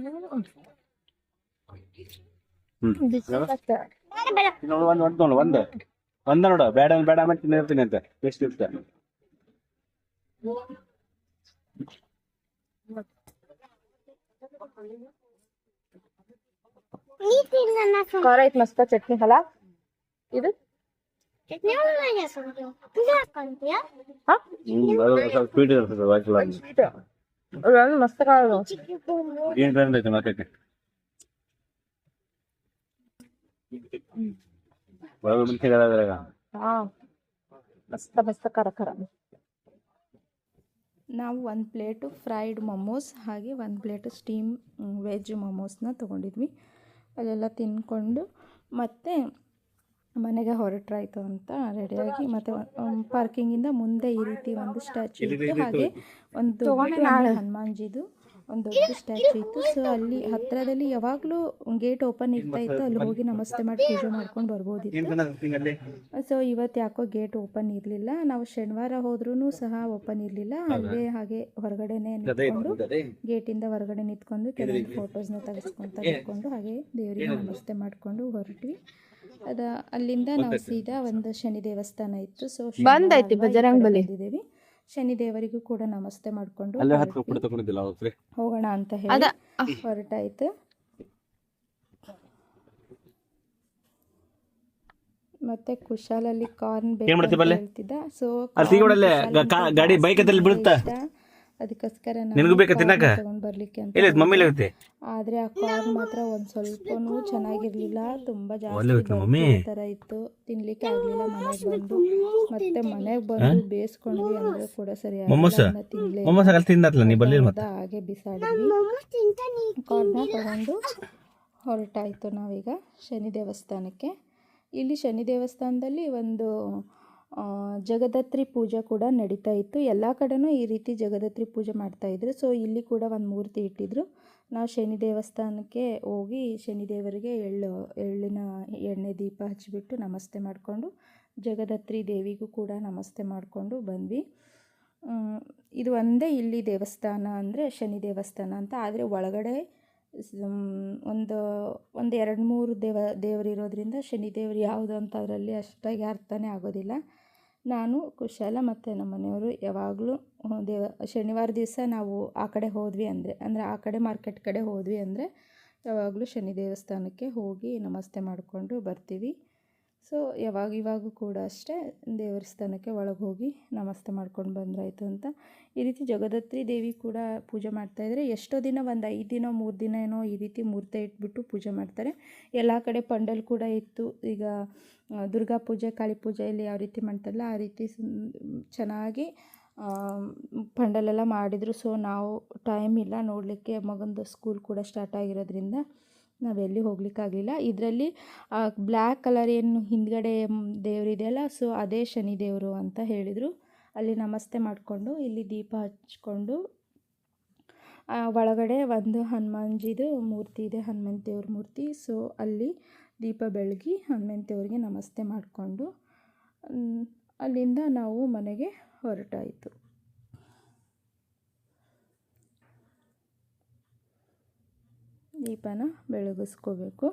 ನೋಡು ಒಂದು ಒಂದು ನೋಡು ಒಂದು ಒಂದ. ನೋಡು ಬೇಡ ಅಂದ್ರೆ ಬೇಡ ಮತ್ತೆ ತಿನ್ನಿರ್ತೀನಿ ಅಂತ. ಎಷ್ಟು ಇರ್ತ ಖಾರ ಐತ್ ಮಸ್ತ್ ಚಟ್ನಿ ಹಲ ಇದು? ಹಾ? ಸ್ವಲ್ಪ ಸ್ವೀಟ್ ಇರ್ತದೆ ವಾಯ್ಸಲ್ಲ. ಅದ್ರಲ್ಲಿ ಮಸ್ತ್ ಖಾರ ಏನು ಬಂದೈತೆ ಮತ್ತೆ ಒಳಗೆ ಮುಂಚೆಗಳಾದ್ರಾಗ ಹಾ ಮಸ್ತ ಮಸ್ತ ಕರ ಕರ ನಾವು ಒಂದು ಪ್ಲೇಟು ಫ್ರೈಡ್ ಮೊಮೋಸ್ ಹಾಗೆ ಒಂದು ಪ್ಲೇಟು ಸ್ಟೀಮ್ ವೆಜ್ ಮೊಮೋಸ್ನ ತೊಗೊಂಡಿದ್ವಿ. ಅಲ್ಲೆಲ್ಲ ತಿನ್ಕೊಂಡು ಮತ್ತೆ ಮನೆಗೆ ಹೊರಟ್ರಾಯ್ತು ಅಂತ ರೆಡಿಯಾಗಿ ಮತ್ತೆ ಪಾರ್ಕಿಂಗಿಂದ ಮುಂದೆ ಈ ರೀತಿ ಒಂದು ಸ್ಟ್ಯಾಚು ಇತ್ತು ಹಾಗೆ ಒಂದು ಹನುಮಾನ್ಜಿದು. ಒಂದು ದೊಡ್ಡ ಸ್ಟ್ಯಾಚು ಇತ್ತು. ಸೊ ಅಲ್ಲಿ ಹತ್ತಿರದಲ್ಲಿ ಯಾವಾಗಲೂ ಗೇಟ್ ಓಪನ್ ಇರ್ತಾ ಇತ್ತು. ಅಲ್ಲಿ ಹೋಗಿ ನಮಸ್ತೆ ಮಾಡಿ ಪೂಜೆ ಮಾಡ್ಕೊಂಡು ಬರ್ಬೋದಿತ್ತು. ಸೊ ಇವತ್ತು ಯಾಕೋ ಗೇಟ್ ಓಪನ್ ಇರಲಿಲ್ಲ. ನಾವು ಶನಿವಾರ ಹೋದ್ರೂ ಸಹ ಓಪನ್ ಇರಲಿಲ್ಲ. ಅಲ್ಲೇ ಹಾಗೆ ಹೊರಗಡೆನೆ ನಿಂತ್ಕೊಂಡು ಗೇಟಿಂದ ಹೊರಗಡೆ ನಿಂತ್ಕೊಂಡು ಕೆಲವೊಂದು ಫೋಟೋಸ್ನ ತೆಗೆಸ್ಕೊಂಡು ತೆಗೆದುಕೊಂಡು ಹಾಗೆ ದೇವರಿಗೆ ನಮಸ್ತೆ ಮಾಡಿಕೊಂಡು ಹೊರಟ್ವಿ. ಅದ ಅಲ್ಲಿಂದ ನಾವು ಸೀದಾ ಒಂದು ಶನಿ ದೇವಸ್ಥಾನ ಇತ್ತು. ಸೊ ಬಂದೈತಿ ಬಜರಂಗ್ ಬಲಿ. ಬಂದಿದ್ದೇವೆ. ಶನಿ ದೇವರಿಗೂ ಕೂಡ ನಮಸ್ತೆ ಮಾಡ್ಕೊಂಡು ಅಲ್ಲೇ ಹತ್ತು ಕೂಡ ತಗೊಂಡಿದ್ದಿಲ್ಲ ಅವ್ರ? ಹೋಗೋಣ ಅಂತ ಅದ ಹೇಳಿ ಹೊರಟಾಯ್ತು. ಮತ್ತೆ ಕುಶಾಲಲ್ಲಿ ಕಾರ್ನ್ ಬೇಕು? ಹೇಳ್ತಿದ್ದ. ಸೊ ಗಾಡಿ ಬೈಕ್ ಅಲ್ಲಿ ಬಿಡುತ್ತಾ ಅದಕ್ಕೋಸ್ಕರ ನಿನಗೂ ಬೇಕಾ ತಿನ್ನಕ? ತಗೊಂಡ್ ಬರ್ಲಿಕ್ಕೆ ಅಂತ ಇಲ್ಲ ಮಮ್ಮಿ ಇರುತ್ತೆ ಆದ್ರೆ ಆ ಕಾರ್ನ್ ಮಾತ್ರ ಒಂದ್ ಸ್ವಲ್ಪನೂ ಚೆನ್ನಾಗಿರ್ಲಿಲ್ಲ. ತುಂಬಾ ಜಾಸ್ತಿ ಮಮ್ಮಿ. ಥರ ತರ ಇತ್ತು. ತಿನ್ಲಿಕ್ಕೆ ಆಗ್ಲಿಲ್ಲ ಮನೆಗೆ ಬಂದು. ಮತ್ತೆ ಮನೆಗೆ ಬಂದು ಬೇಯಿಸ್ಕೊಂಡ್ವಿ ಅಂದ್ರೆ ಕೂಡ ಸರಿಯಾಗಿ ಮೊಮ್ಮಸ? ಅದನ್ನ ತಿನ್ಲೇ ಮೊಮ್ಮಸ್ ಅಲ್ಲಿ ನೀ ಬರ್ಲಿಲ್ಲ ಮತ್ತೆ? ಅದ ಹಾಗೆ ಬಿಸಾಡಿದ್ವಿ. ಕಾರ್ನ ತಗೊಂಡು ಹೊರಟಾಯ್ತು ನಾವೀಗ ಶನಿ ದೇವಸ್ಥಾನಕ್ಕೆ. ಇಲ್ಲಿ ಶನಿ ದೇವಸ್ಥಾನದಲ್ಲಿ ಒಂದು ಜಗದತ್ರಿ ಪೂಜೆ ಕೂಡ ನಡೀತಾ ಇತ್ತು. ಎಲ್ಲ ಕಡೆನೂ ಈ ರೀತಿ ಜಗದತ್ರಿ ಪೂಜೆ ಮಾಡ್ತಾಯಿದ್ರು ಸೊ ಇಲ್ಲಿ ಕೂಡ ಒಂದು ಮೂರ್ತಿ ಇಟ್ಟಿದ್ರು. ನಾವು ಶನಿ ದೇವಸ್ಥಾನಕ್ಕೆ ಹೋಗಿ ಶನಿ ದೇವರಿಗೆ ಎಳ್ಳು, ಎಳ್ಳಿನ ಎಣ್ಣೆ ದೀಪ ಹಚ್ಚಿಬಿಟ್ಟು ನಮಸ್ತೆ ಮಾಡಿಕೊಂಡು, ಜಗದತ್ರಿ ದೇವಿಗೂ ಕೂಡ ನಮಸ್ತೆ ಮಾಡಿಕೊಂಡು ಬಂದ್ವಿ. ಇದು ಒಂದೇ ಇಲ್ಲಿ ದೇವಸ್ಥಾನ ಅಂದರೆ ಶನಿ ದೇವಸ್ಥಾನ ಅಂತ. ಆದರೆ ಒಳಗಡೆ ಒಂದು ಒಂದು ಎರಡು ಮೂರು ದೇವ, ದೇವರಿರೋದ್ರಿಂದ ಶನಿ ದೇವರು ಯಾವುದು ಅಂತ ಅದರಲ್ಲಿ ಅಷ್ಟಾಗಿ ಅರ್ಥನೇ ಆಗೋದಿಲ್ಲ. ನಾನು, ಕುಶಾಲ ಮತ್ತು ನಮ್ಮ ಮನೆಯವರು ಯಾವಾಗಲೂ ದೇವ, ಶನಿವಾರ ದಿವಸ ನಾವು ಆ ಕಡೆ ಹೋದ್ವಿ ಅಂದರೆ ಅಂದರೆ ಆ ಕಡೆ ಮಾರ್ಕೆಟ್ ಕಡೆ ಹೋದ್ವಿ ಅಂದರೆ, ಯಾವಾಗಲೂ ಶನಿ ದೇವಸ್ಥಾನಕ್ಕೆ ಹೋಗಿ ನಮಸ್ತೆ ಮಾಡಿಕೊಂಡು ಬರ್ತೀವಿ. ಸೊ, ಯಾವಾಗ ಇವಾಗೂ ಕೂಡ ಅಷ್ಟೇ ದೇವಸ್ಥಾನಕ್ಕೆ ಒಳಗೆ ಹೋಗಿ ನಮಸ್ತೆ ಮಾಡ್ಕೊಂಡು ಬಂದ್ರಾಯ್ತು ಅಂತ. ಈ ರೀತಿ ಜಗದತ್ರಿ ದೇವಿ ಕೂಡ ಪೂಜೆ ಮಾಡ್ತಾಯಿದ್ರೆ ಎಷ್ಟೋ ದಿನ, ಒಂದು ಐದು ದಿನ, ಮೂರು ದಿನ ಏನೋ ಈ ರೀತಿ ಮೂರ್ತಿ ಇಟ್ಬಿಟ್ಟು ಪೂಜೆ ಮಾಡ್ತಾರೆ. ಎಲ್ಲ ಕಡೆ ಪಂಡಲ್ ಕೂಡ ಇತ್ತು. ಈಗ ದುರ್ಗಾ ಪೂಜೆ, ಕಾಳಿ ಪೂಜೆ ಇಲ್ಲಿ ಯಾವ ರೀತಿ ಮಾಡ್ತಾರಲ್ಲ, ಆ ರೀತಿ ಚೆನ್ನಾಗಿ ಪಂಡಲೆಲ್ಲ ಮಾಡಿದರು. ಸೊ, ನಾವು ಟೈಮ್ ಇಲ್ಲ, ನೋಡಲಿಕ್ಕೆ ಮಗಂದು ಸ್ಕೂಲ್ ಕೂಡ ಸ್ಟಾರ್ಟ್ ಆಗಿರೋದ್ರಿಂದ. ನಾವೆಲ್ಲಿ ಹೋಗ್ಲಿಕ್ಕಾಗಲಿಲ್ಲ ಇದರಲ್ಲಿ ಬ್ಲ್ಯಾಕ್ ಕಲರ್ ಏನು ಹಿಂದ್ಗಡೆ ದೇವರಿದೆಯಲ್ಲ ಸೊ ಅದೇ ಶನಿ ದೇವರು ಅಂತ ಹೇಳಿದರು. ಅಲ್ಲಿ ನಮಸ್ತೆ ಮಾಡಿಕೊಂಡು, ಇಲ್ಲಿ ದೀಪ ಹಚ್ಕೊಂಡು ಒಳಗಡೆ ಒಂದು ಹನುಮಾನ್ಜಿದು ಮೂರ್ತಿ ಇದೆ ಹನುಮಂತ ದೇವ್ರ ಮೂರ್ತಿ. ಸೊ ಅಲ್ಲಿ ದೀಪ ಬೆಳಗಿ ಹನುಮಂತ ದೇವ್ರಿಗೆ ನಮಸ್ತೆ ಮಾಡಿಕೊಂಡು ಅಲ್ಲಿಂದ ನಾವು ಮನೆಗೆ ಹೊರಟಾಯಿತು. ದೀಪನ ಬೆಳಗಿಸ್ಕೋಬೇಕು.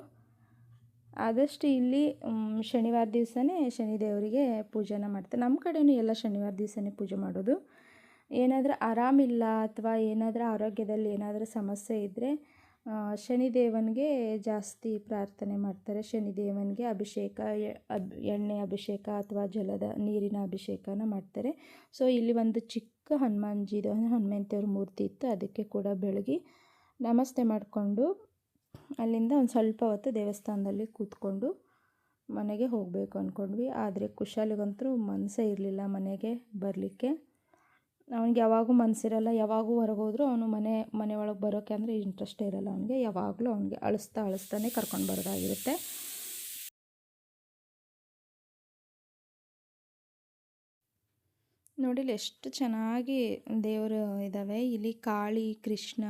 ಆದಷ್ಟು ಇಲ್ಲಿ ಶನಿವಾರ ದಿವಸನೇ ಶನಿದೇವರಿಗೆ ಪೂಜೆನ ಮಾಡ್ತಾರೆ ನಮ್ಮ ಕಡೆಯೂ ಎಲ್ಲ ಶನಿವಾರ ದಿವಸನೇ ಪೂಜೆ ಮಾಡೋದು. ಏನಾದರೂ ಆರಾಮಿಲ್ಲ ಅಥವಾ ಏನಾದರೂ ಆರೋಗ್ಯದಲ್ಲಿ ಏನಾದರೂ ಸಮಸ್ಯೆ ಇದ್ದರೆ ಶನಿದೇವನಿಗೆ ಜಾಸ್ತಿ ಪ್ರಾರ್ಥನೆ ಮಾಡ್ತಾರೆ. ಶನಿದೇವನಿಗೆ ಅಭಿಷೇಕ ಎಣ್ಣೆ ಅಭಿಷೇಕ ಅಥವಾ ಜಲದ, ನೀರಿನ ಅಭಿಷೇಕನ ಮಾಡ್ತಾರೆ. ಸೊ, ಇಲ್ಲಿ ಒಂದು ಚಿಕ್ಕ ಹನುಮಾನ್ಜಿದು, ಹನುಮಂತೇವ್ರ ಮೂರ್ತಿ ಇತ್ತು. ಅದಕ್ಕೆ ಕೂಡ ಬೆಳಗಿ ನಮಸ್ತೆ ಮಾಡಿಕೊಂಡು ಅಲ್ಲಿಂದ ಒಂದು ಸ್ವಲ್ಪ ಹೊತ್ತು ದೇವಸ್ಥಾನದಲ್ಲಿ ಕೂತ್ಕೊಂಡು ಮನೆಗೆ ಹೋಗಬೇಕು ಅಂದ್ಕೊಂಡ್ವಿ. ಆದರೆ ಕುಶಾಲಿಗಂತೂ ಮನಸ್ಸೇ ಇರಲಿಲ್ಲ ಮನೆಗೆ ಬರಲಿಕ್ಕೆ. ಅವನಿಗೆ ಯಾವಾಗೂ ಮನಸ್ಸಿರಲ್ಲ ಯಾವಾಗೂ ಹೊರಗೆ ಹೋದರೂ ಅವನು ಮನೆ ಮನೆ ಒಳಗೆ ಬರೋಕ್ಕೆ ಅಂದರೆ ಇಂಟ್ರೆಸ್ಟೇ ಇರಲ್ಲ ಅವನಿಗೆ. ಯಾವಾಗಲೂ ಅವನಿಗೆ ಅಳಿಸ್ತಾ ಅಳಿಸ್ತಾನೆ ಕರ್ಕೊಂಡು ಬರೋದಾಗಿರುತ್ತೆ. ನೋಡಿಲ್ಲ ಎಷ್ಟು ಚೆನ್ನಾಗಿ ದೇವರು ಇದ್ದಾವೆ ಇಲ್ಲಿ ಕಾಳಿ, ಕೃಷ್ಣ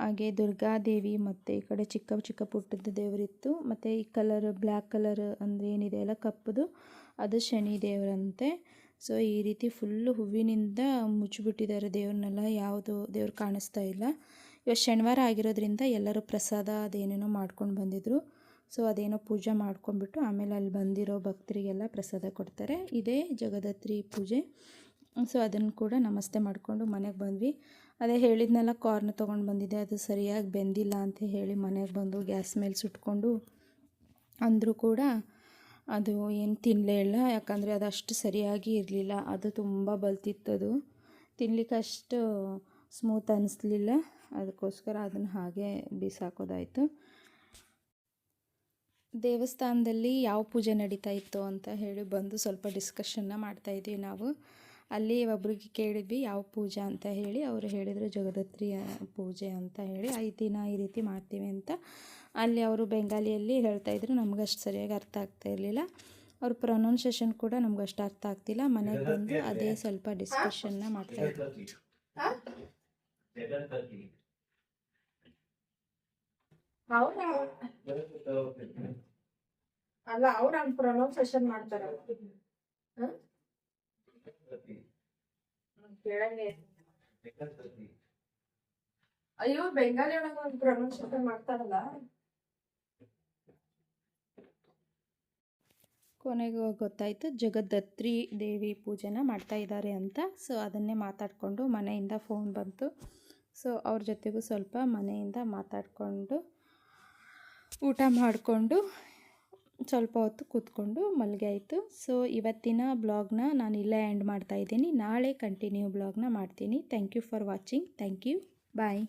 ಹಾಗೆ ದುರ್ಗಾದೇವಿ ಮತ್ತು ಈ ಕಡೆ ಚಿಕ್ಕ ಚಿಕ್ಕ ಪುಟ್ಟದ ದೇವರಿತ್ತು. ಮತ್ತು ಈ ಕಲರ್ ಬ್ಲ್ಯಾಕ್ ಕಲರ್ ಅಂದರೆ ಏನಿದೆ ಅಲ್ಲ, ಕಪ್ಪದು, ಅದು ಶನಿ ದೇವರಂತೆ. ಸೊ ಈ ರೀತಿ ಫುಲ್ಲು ಹೂವಿನಿಂದ ಮುಚ್ಚಿಬಿಟ್ಟಿದ್ದಾರೆ ದೇವ್ರನ್ನೆಲ್ಲ. ಯಾವುದು ದೇವ್ರು ಕಾಣಿಸ್ತಾ ಇಲ್ಲ. ಇವತ್ತು ಶನಿವಾರ ಆಗಿರೋದ್ರಿಂದ ಎಲ್ಲರೂ ಪ್ರಸಾದ ಅದೇನೇನೋ ಮಾಡ್ಕೊಂಡು ಬಂದಿದ್ರು. ಸೊ ಅದೇನೋ ಪೂಜೆ ಮಾಡ್ಕೊಂಡ್ಬಿಟ್ಟು ಆಮೇಲೆ ಅಲ್ಲಿ ಬಂದಿರೋ ಭಕ್ತರಿಗೆಲ್ಲ ಪ್ರಸಾದ ಕೊಡ್ತಾರೆ. ಇದೇ ಜಗದತ್ರಿ ಪೂಜೆ. ಸೊ ಅದನ್ನು ಕೂಡ ನಮಸ್ತೆ ಮಾಡಿಕೊಂಡು ಮನೆಗೆ ಬಂದ್ವಿ. ಅದೇ ಹೇಳಿದ್ನೆಲ್ಲ ಕಾರ್ನ್ ತೊಗೊಂಡು ಬಂದಿದ್ದೆ, ಅದು ಸರಿಯಾಗಿ ಬೆಂದಿಲ್ಲ ಅಂತ ಹೇಳಿ ಮನೆಗೆ ಬಂದು ಗ್ಯಾಸ್ ಮೇಲೆ ಸುಟ್ಕೊಂಡು ಅಂದರೂ ಕೂಡ ಅದು ಏನು ತಿನ್ನಲೇ ಇಲ್ಲ. ಯಾಕಂದರೆ ಅದು ಅಷ್ಟು ಸರಿಯಾಗಿ ಇರಲಿಲ್ಲ. ಅದು ತುಂಬ ಬಲ್ತಿತ್ತು ಅದು. ತಿನ್ಲಿಕ್ಕೆ ಅಷ್ಟು ಸ್ಮೂತ್ ಅನ್ನಿಸ್ಲಿಲ್ಲ ಅದಕ್ಕೋಸ್ಕರ ಅದನ್ನು ಹಾಗೆ ಬಿಸಾಕೋದಾಯಿತು. ದೇವಸ್ಥಾನದಲ್ಲಿ ಯಾವ ಪೂಜೆ ನಡೀತಾ ಇತ್ತು ಅಂತ ಹೇಳಿ ಬಂದು ಸ್ವಲ್ಪ ಡಿಸ್ಕಷನ್ನ ಮಾಡ್ತಾಯಿದ್ವಿ ನಾವು. ಅಲ್ಲಿ ಒಬ್ರಿಗೆ ಕೇಳಿದ್ವಿ, ಯಾವ ಪೂಜೆ ಅಂತ ಹೇಳಿ. ಅವರು ಹೇಳಿದರು, ಜಗದತ್ರಿ ಪೂಜೆ ಅಂತ ಹೇಳಿ, ಐದು ದಿನ ಈ ರೀತಿ ಮಾಡ್ತೀವಿ ಅಂತ. ಅಲ್ಲಿ ಅವರು ಬೆಂಗಾಲಿಯಲ್ಲಿ ಹೇಳ್ತಾಯಿದ್ರು ನಮ್ಗೆ ಅಷ್ಟು ಸರಿಯಾಗಿ ಅರ್ಥ ಆಗ್ತಾ ಇರಲಿಲ್ಲ. ಅವ್ರ ಪ್ರೊನೌನ್ಸೇಷನ್ ಕೂಡ ನಮ್ಗೆ ಅಷ್ಟು ಅರ್ಥ ಆಗ್ತಿಲ್ಲ. ಮನೆಗೆ ಬಂದು ಅದೇ ಸ್ವಲ್ಪ ಡಿಸ್ಕಷನ್ನ ಮಾಡ್ತಾಯಿದ್ವಿ ಅಲ್ಲ, ಅವ್ರು ಹಂಗ್ ಪ್ರೊನೌನ್ಸೇಷನ್ ಮಾಡ್ತಾರೆ. ಅಯ್ಯೋ ಬೆಂಗಾಲಿ ಒಳಗ ಒಂದು ಪ್ರೊನೌನ್ಸೇಷನ್ ಮಾಡ್ತಾರಲ್ಲ. ಕೊನೆಗೂ ಗೊತ್ತಾಯಿತು ಜಗದ್ದತ್ರಿ ದೇವಿ ಪೂಜೆನ ಮಾಡ್ತಾ ಇದ್ದಾರೆ ಅಂತ. ಸೊ ಅದನ್ನೇ ಮಾತಾಡಿಕೊಂಡು ಮನೆಯಿಂದ ಫೋನ್ ಬಂತು. ಸೊ ಅವ್ರ ಜೊತೆಗೂ ಸ್ವಲ್ಪ ಮನೆಯಿಂದ ಮಾತಾಡಿಕೊಂಡು ಊಟ ಮಾಡಿಕೊಂಡು ಸ್ವಲ್ಪ ಹೊತ್ತು ಕೂತ್ಕೊಂಡು ಮಲ್ಗೆ ಆಯಿತು. ಸೊ ಇವತ್ತಿನ ಬ್ಲಾಗ್ನ ನಾನು ಇಲ್ಲೇ ಎಂಡ್ ಮಾಡ್ತಾ ಇದ್ದೀನಿ. ನಾಳೆ ಕಂಟಿನ್ಯೂ ಬ್ಲಾಗ್ನ ಮಾಡ್ತೀನಿ. Thank you for watching thank you bye